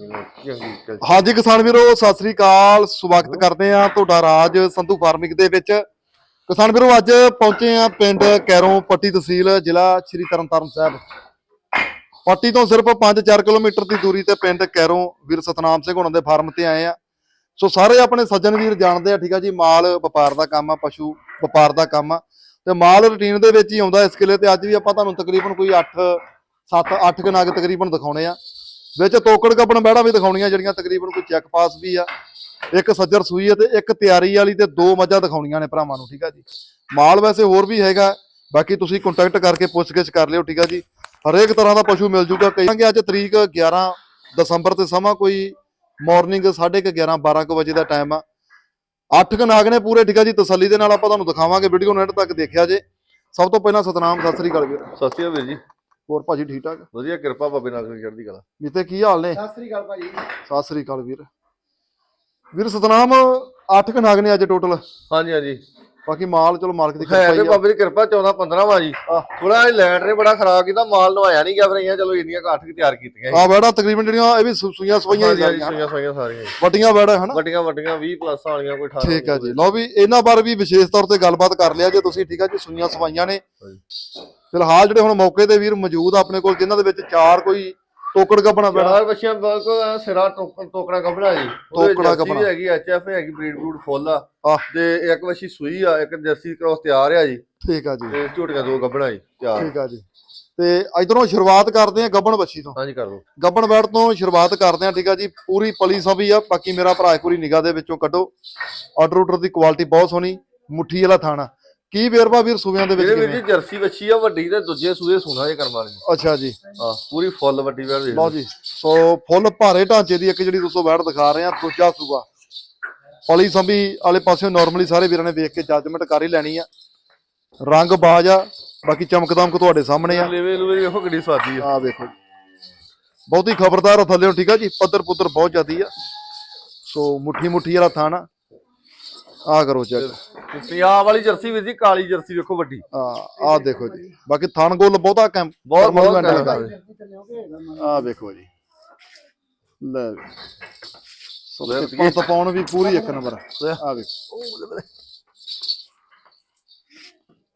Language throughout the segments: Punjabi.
ਹਾਂਜੀ ਕਿਸਾਨ ਵੀਰੋ ਸਤਿ ਸ੍ਰੀ ਅਕਾਲ। ਸਵਾਗਤ ਕਰਦੇ ਆ ਤੁਹਾਡਾ ਰਾਜ ਸੰਧੂ ਫਾਰਮਿੰਗ ਦੇ ਵਿੱਚ। ਕਿਸਾਨ ਵੀਰੋ ਅੱਜ ਪਹੁੰਚੇ ਆ ਪਿੰਡ ਕੈਰੋਂ ਪੱਟੀ ਤਹਿਸੀਲ ਜ਼ਿਲ੍ਹਾ ਸ਼੍ਰੀ ਤਰਨਤਾਰਨ ਸਾਹਿਬ। ਪੱਟੀ ਤੋਂ ਸਿਰਫ 5-4 ਕਿਲੋਮੀਟਰ ਦੀ ਦੂਰੀ ਤੇ ਪਿੰਡ ਕੈਰੋਂ ਵੀਰ ਸਤਨਾਮ ਸਿੰਘ ਹੁਣਾਂ ਦੇ ਫਾਰਮ ਤੇ ਆਏ ਆ ਸੋ ਸਾਰੇ ਆਪਣੇ ਸੱਜਣ ਵੀਰ ਜਾਣਦੇ ਆ ਠੀਕ ਆ ਜੀ ਮਾਲ ਵਪਾਰ ਦਾ ਕੰਮ ਆ ਪਸ਼ੂ ਵਪਾਰ ਦਾ ਕੰਮ ਆ। ਤੇ ਮਾਲ ਰੁਟੀਨ ਦੇ ਵਿੱਚ ਹੀ ਆਉਂਦਾ ਇਸ ਕਿਲੇ ਤੇ ਅੱਜ ਵੀ ਆਪਾਂ ਤੁਹਾਨੂੰ ਤਕਰੀਬਨ ਕੋਈ 8 7 8 ਕੁ ਨਗ ਤਕਰੀਬਨ ਦਿਖਾਉਣੇ ਆ। ਵਿੱਚ ਤੋਕੜ ਕੱਪਣ ਬੈੜਾ ਵੀ ਦਿਖਾਉਣੀਆਂ, ਜਿਹੜੀਆਂ ਤਕਰੀਬਨ ਕੋਈ ਚੈੱਕ ਪਾਸ ਵੀ ਆ। ਇੱਕ ਸੱਜਰ ਸੂਈ ਹੈ ਤੇ ਇੱਕ ਤਿਆਰੀ ਵਾਲੀ ਤੇ ਦੋ ਮੱਝਾਂ ਦਿਖਾਉਣੀਆਂ ਨੇ ਭਰਾਵਾਂ ਨੂੰ, ਠੀਕ ਆ ਜੀ। ਮਾਲ ਵੈਸੇ ਹੋਰ ਵੀ ਹੈਗਾ, ਬਾਕੀ ਤੁਸੀਂ ਕੰਟੈਕਟ ਕਰਕੇ ਪੁੱਛਗਿੱਛ ਕਰ ਲਿਓ, ਠੀਕ ਆ ਜੀ। ਹਰੇਕ ਤਰ੍ਹਾਂ ਦਾ ਪਸ਼ੂ ਮਿਲ ਜੂਗਾ। ਕਹਾਂਗੇ ਅੱਜ ਤਰੀਕ 11 ਦਸੰਬਰ ਤੇ ਸਮਾਂ ਕੋਈ ਮਾਰਨਿੰਗ 11:30 12 ਕੁ ਵਜੇ ਦਾ ਟਾਈਮ ਆ। ਅੱਠ ਕੁ ਨਾਗ ਨੇ ਪੂਰੇ, ਠੀਕ ਆ ਜੀ, ਤਸੱਲੀ ਦੇ ਨਾਲ ਆਪਾਂ ਤੁਹਾਨੂੰ ਦਿਖਾਵਾਂਗੇ ਵੀਡੀਓ ਨੈਟ ਤੱਕ ਦੇਖਿਆ ਜੇ। ਸਭ ਤੋਂ ਪਹਿਲਾਂ ਸਤਨਾਮ, ਸਤਿ ਸ੍ਰੀ ਅਕਾਲ ਵੀਰ। ਸਤਿ ਸ਼੍ਰੀ ਅਕਾਲ ਵੀਰ ਜੀ। ਹੋਰ ਭਾਜੀ ਠੀਕ ਠਾਕ? ਵਧੀਆ ਕਿਰਪਾ ਬਾਬੇ ਨਾਨਕ ਦੀ ਚੜ੍ਹਦੀ ਕਲਾ। ਮੀਤੇ ਕੀ ਹਾਲ ਨੇ? ਸਤਿ ਸ੍ਰੀ ਅਕਾਲ ਭਾਜੀ। ਸਤਿ ਸ੍ਰੀ ਅਕਾਲ ਵੀਰ। ਵੀਰ ਸਤਨਾਮ ਅੱਠ ਕੁ ਨਾਗ ਨੇ ਅੱਜ ਟੋਟਲ ਹਾਂਜੀ ਹਾਂਜੀ। ਬਾਕੀ ਮਾਲ ਚਲੋ ਮਾਲਕ ਦੀ ਕਿਰਪਾ ਤੇ ਹੀ ਆ। ਬਾਬੇ ਦੀ ਕਿਰਪਾ 14 15 ਵਾ ਜੀ। ਥੋੜਾ ਇਹ ਲੈਂਡ ਨੇ ਬੜਾ ਖਰਾਬ ਕੀਤਾ ਮਾਲ ਨਵਾਇਆ ਨਹੀਂ ਗਿਆ ਫਿਰ ਇਹ ਚਲੋ ਇੰਨੀਆਂ ਕਾਠ ਕੀ ਤਿਆਰ ਕੀਤੀਆਂ ਆ ਬੈੜਾ ਤਕਰੀਬਨ ਜਿਹੜੀਆਂ ਇਹ ਵੀ ਸੂਈਆਂ ਸਵਾਈਆਂ ਸੋਈਆਂ ਸੋਈਆਂ ਸਾਰੀਆਂ। ਵੱਡੀਆਂ ਬੈੜਾ ਹਨਾ ਵੱਡੀਆਂ ਵੱਡੀਆਂ 20 ਪਲੱਸ ਵਾਲੀਆਂ ਕੋਈ 18 ਠੀਕ ਆ ਜੀ। ਲਓ ਵੀ ਇਹਨਾਂ ਬਾਰੇ ਵੀ ਵਿਸ਼ੇਸ਼ ਤੌਰ ਤੇ ਗੱਲਬਾਤ ਕਰ ਲਿਆ ਜੇ ਤੁਸੀਂ ਠੀਕ ਆ ਜੀ ਸੂਈਆਂ ਸਵਾਈਆਂ ਨੇ। ਫਿਲਹਾਲ ਜਿਹੜੇ ਹੁਣ ਮੌਕੇ ਤੇ ਵੀਰ ਮੌਜੂਦ ਆਪਣੇ ਕੋਲ ਜਿਨ੍ਹਾਂ ਦੇ ਵਿੱਚ ਚਾਰ ਕੋਈ ਟੋਕੜ ਗੱਬਣਾ ਬੈੜਾ ਚਾਰ ਬੱਚਿਆਂ ਐਂ ਸਿਰਾ ਟੋਕਣ ਟੋਕਣਾ ਕੱਢਣਾ ਜੀ। ਉਹਦੇ ਟੋਕਣਾ ਜਰਸੀ। ਵੀ ਹੈਗੀ ਐਚਐਫ ਹੈਗੀ ਬਰੀਡ ਬਰੂਡ ਫੁੱਲ ਆ। ਤੇ ਇੱਕ ਵੱਛੀ ਸੂਈ ਆ ਇੱਕ ਜਰਸੀ ਕ੍ਰੋਸ ਤਿਆਰ ਆ ਜੀ। ਠੀਕ ਆ ਜੀ। ਤੇ ਝੋਟੀਆਂ ਦੋ ਗੱਭਣਾ ਜੀ ਤਿਆਰ। ਠੀਕ ਆ ਜੀ। ਤੇ ਇਧਰੋਂ ਸ਼ੁਰੂਆਤ ਕਰਦੇ ਆ ਗੱਬਣ ਬੱਚੀ ਤੋਂ। ਹਾਂਜੀ ਕਰ ਦੋ ਗੱਬਣ ਬੈੜ ਤੋਂ ਸ਼ੁਰੂਆਤ ਕਰਦੇ ਆ ਠੀਕ ਆ ਜੀ। ਪੂਰੀ ਪਲੀ ਸਭੀ ਆ ਬਾਕੀ ਮੇਰਾ ਭਰਾ ਇੱਕ ਪੂਰੀ ਨਿਗਾਹ ਦੇ ਵਿੱਚੋਂ ਕੱਢੋ। ਆਰਡਰ ਆਰਡਰ ਦੀ ਕੁਆਲਿਟੀ ਬਹੁਤ ਸੋਹਣੀ ਮੁੱਠੀ ਵਾਲਾ ਥਾਣਾ। ਕੀ ਵੇਰਵਾ ਵੀਰ ਸੂਬਿਆਂ ਦੇ ਵਿੱਚ ਵੀਰ ਕਿਵੇਂ? ਜੀ ਜਰਸੀ ਵੱਛੀ ਆ ਵੱਡੀ ਤੇ ਦੂਜੇ ਸੂਏ ਸੋਨਾ ਜੇ ਕਰਮ ਵਾਲੀ। ਅੱਛਾ ਜੀ। ਹਾਂ ਪੂਰੀ ਫੁੱਲ ਵੱਡੀ ਵੇੜ ਦੇ ਲਓ ਜੀ ਸੋ ਫੁੱਲ ਭਾਰੇ ਢਾਂਚੇ ਦੀ ਇੱਕ ਜਿਹੜੀ ਦੋਸਤੋ ਬੈੜ ਦਿਖਾ ਰਹੇ ਆ ਦੂਜਾ ਸੂਬਾ ਪਲੀ ਸੰਭੀ ਵਾਲੇ ਪਾਸੇ ਨਾਰਮਲੀ ਸਾਰੇ ਵੀਰਾਂ ਨੇ ਵੇਖ ਕੇ ਜੱਜਮੈਂਟ ਕਰ ਹੀ ਲੈਣੀ ਆ। ਰੰਗ ਬਾਜ ਆ ਬਾਕੀ ਚਮਕਦਮਕ ਤੁਹਾਡੇ ਸਾਹਮਣੇ ਆ। ਲੇਵੇ ਲੂਵੇ ਵੇਖੋ ਕਿੱਡੀ ਸਵਾਦੀ ਆ। ਆ ਵੇਖੋ ਬਹੁਤੀ ਖਬਰਦਾਰ ਆ ਥੱਲੇੋਂ ਠੀਕ ਆ ਜੀ? ਪੱਧਰ ਪੁੱਧਰ ਬਹੁਤ ਜ਼ਿਆਦੀ ਆ। ਸੋ ਮੁੱਠੀ ਮੁੱਠੀ ਵਾਲਾ ਥਾਣਾ। ਆ ਕਰੋ ਚੈੱਕ ਪੰਜਾਬ ਵਾਲੀ ਜਰਸੀ ਵੀਰ ਜੀ ਕਾਲੀ ਜਰਸੀ ਵੇਖੋ ਵੱਡੀ। ਆ ਆ ਦੇਖੋ ਜੀ। ਬਾਕੀ ਥਣ ਗੋਲ ਬਹੁਤਾ ਕੈਂਪ ਬਹੁਤ ਬਹੁਤ ਆ ਵੇਖੋ ਜੀ। ਲੈ ਵੀ। ਸੋ ਲੈ ਟਿੱਪਾਂ ਤਪਾਉਣ ਵੀ ਪੂਰੀ ਇੱਕ ਨੰਬਰ। ਆ ਵੇਖੋ।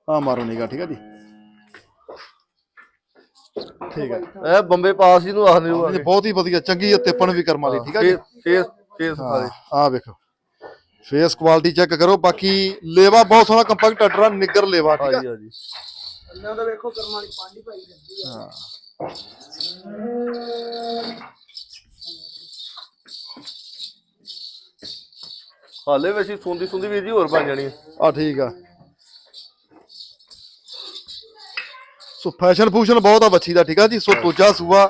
ਆ ਮਾਰੋ ਨਿਗਾ ਠੀਕ ਆ ਜੀ। ਠੀਕ ਆ ਇਹ ਬੰਬੇ ਪਾਸ ਜੀ ਨੂੰ ਆਖਦੇ ਹੋ ਬਹੁਤ ਹੀ ਵਧੀਆ ਚੰਗੀ ਤਿੱਪਣ ਵੀ ਕਰਮ ਵਾਲੀ ਠੀਕ ਆ ਜੀ। ਫੇਸ ਫੇਸ ਹਾਂ ਆ ਵੇਖੋ। ਫੇਸ ਕੁਆਲਿਟੀ ਚੈੱਕ ਕਰੋ ਬਾਕੀ ਲੇਵਾ ਬਹੁਤ ਸੋਹਣਾ ਕੰਪੈਕਟ ਅਡਰਾ ਨਿੱਗਰ ਲੇਵਾ ਠੀਕ ਆ? ਹਾਂਜੀ ਹਾਂਜੀ। ਇਹਨਾਂ ਦਾ ਵੇਖੋ ਕਰਮਾਂ ਵਾਲੀ ਪਾਂਡੀ ਪਾਈ ਰਹਿੰਦੀ ਆ। ਹਾਂ। ਹਾਲੇ ਵੈਸੀ ਸੁੰਦੀ ਸੁੰਦੀ ਵੀਰ ਜੀ ਹੋਰ ਬਣ ਜਾਣੀ ਆ। ਠੀਕ ਆ। ਸੋ ਫੈਸ਼ਨ ਫੂਸ਼ਨ ਬਹੁਤ ਆ ਬੱਚੀ ਦਾ ਠੀਕ ਆ ਜੀ? ਸੋ ਦੂਜਾ ਸੂਆ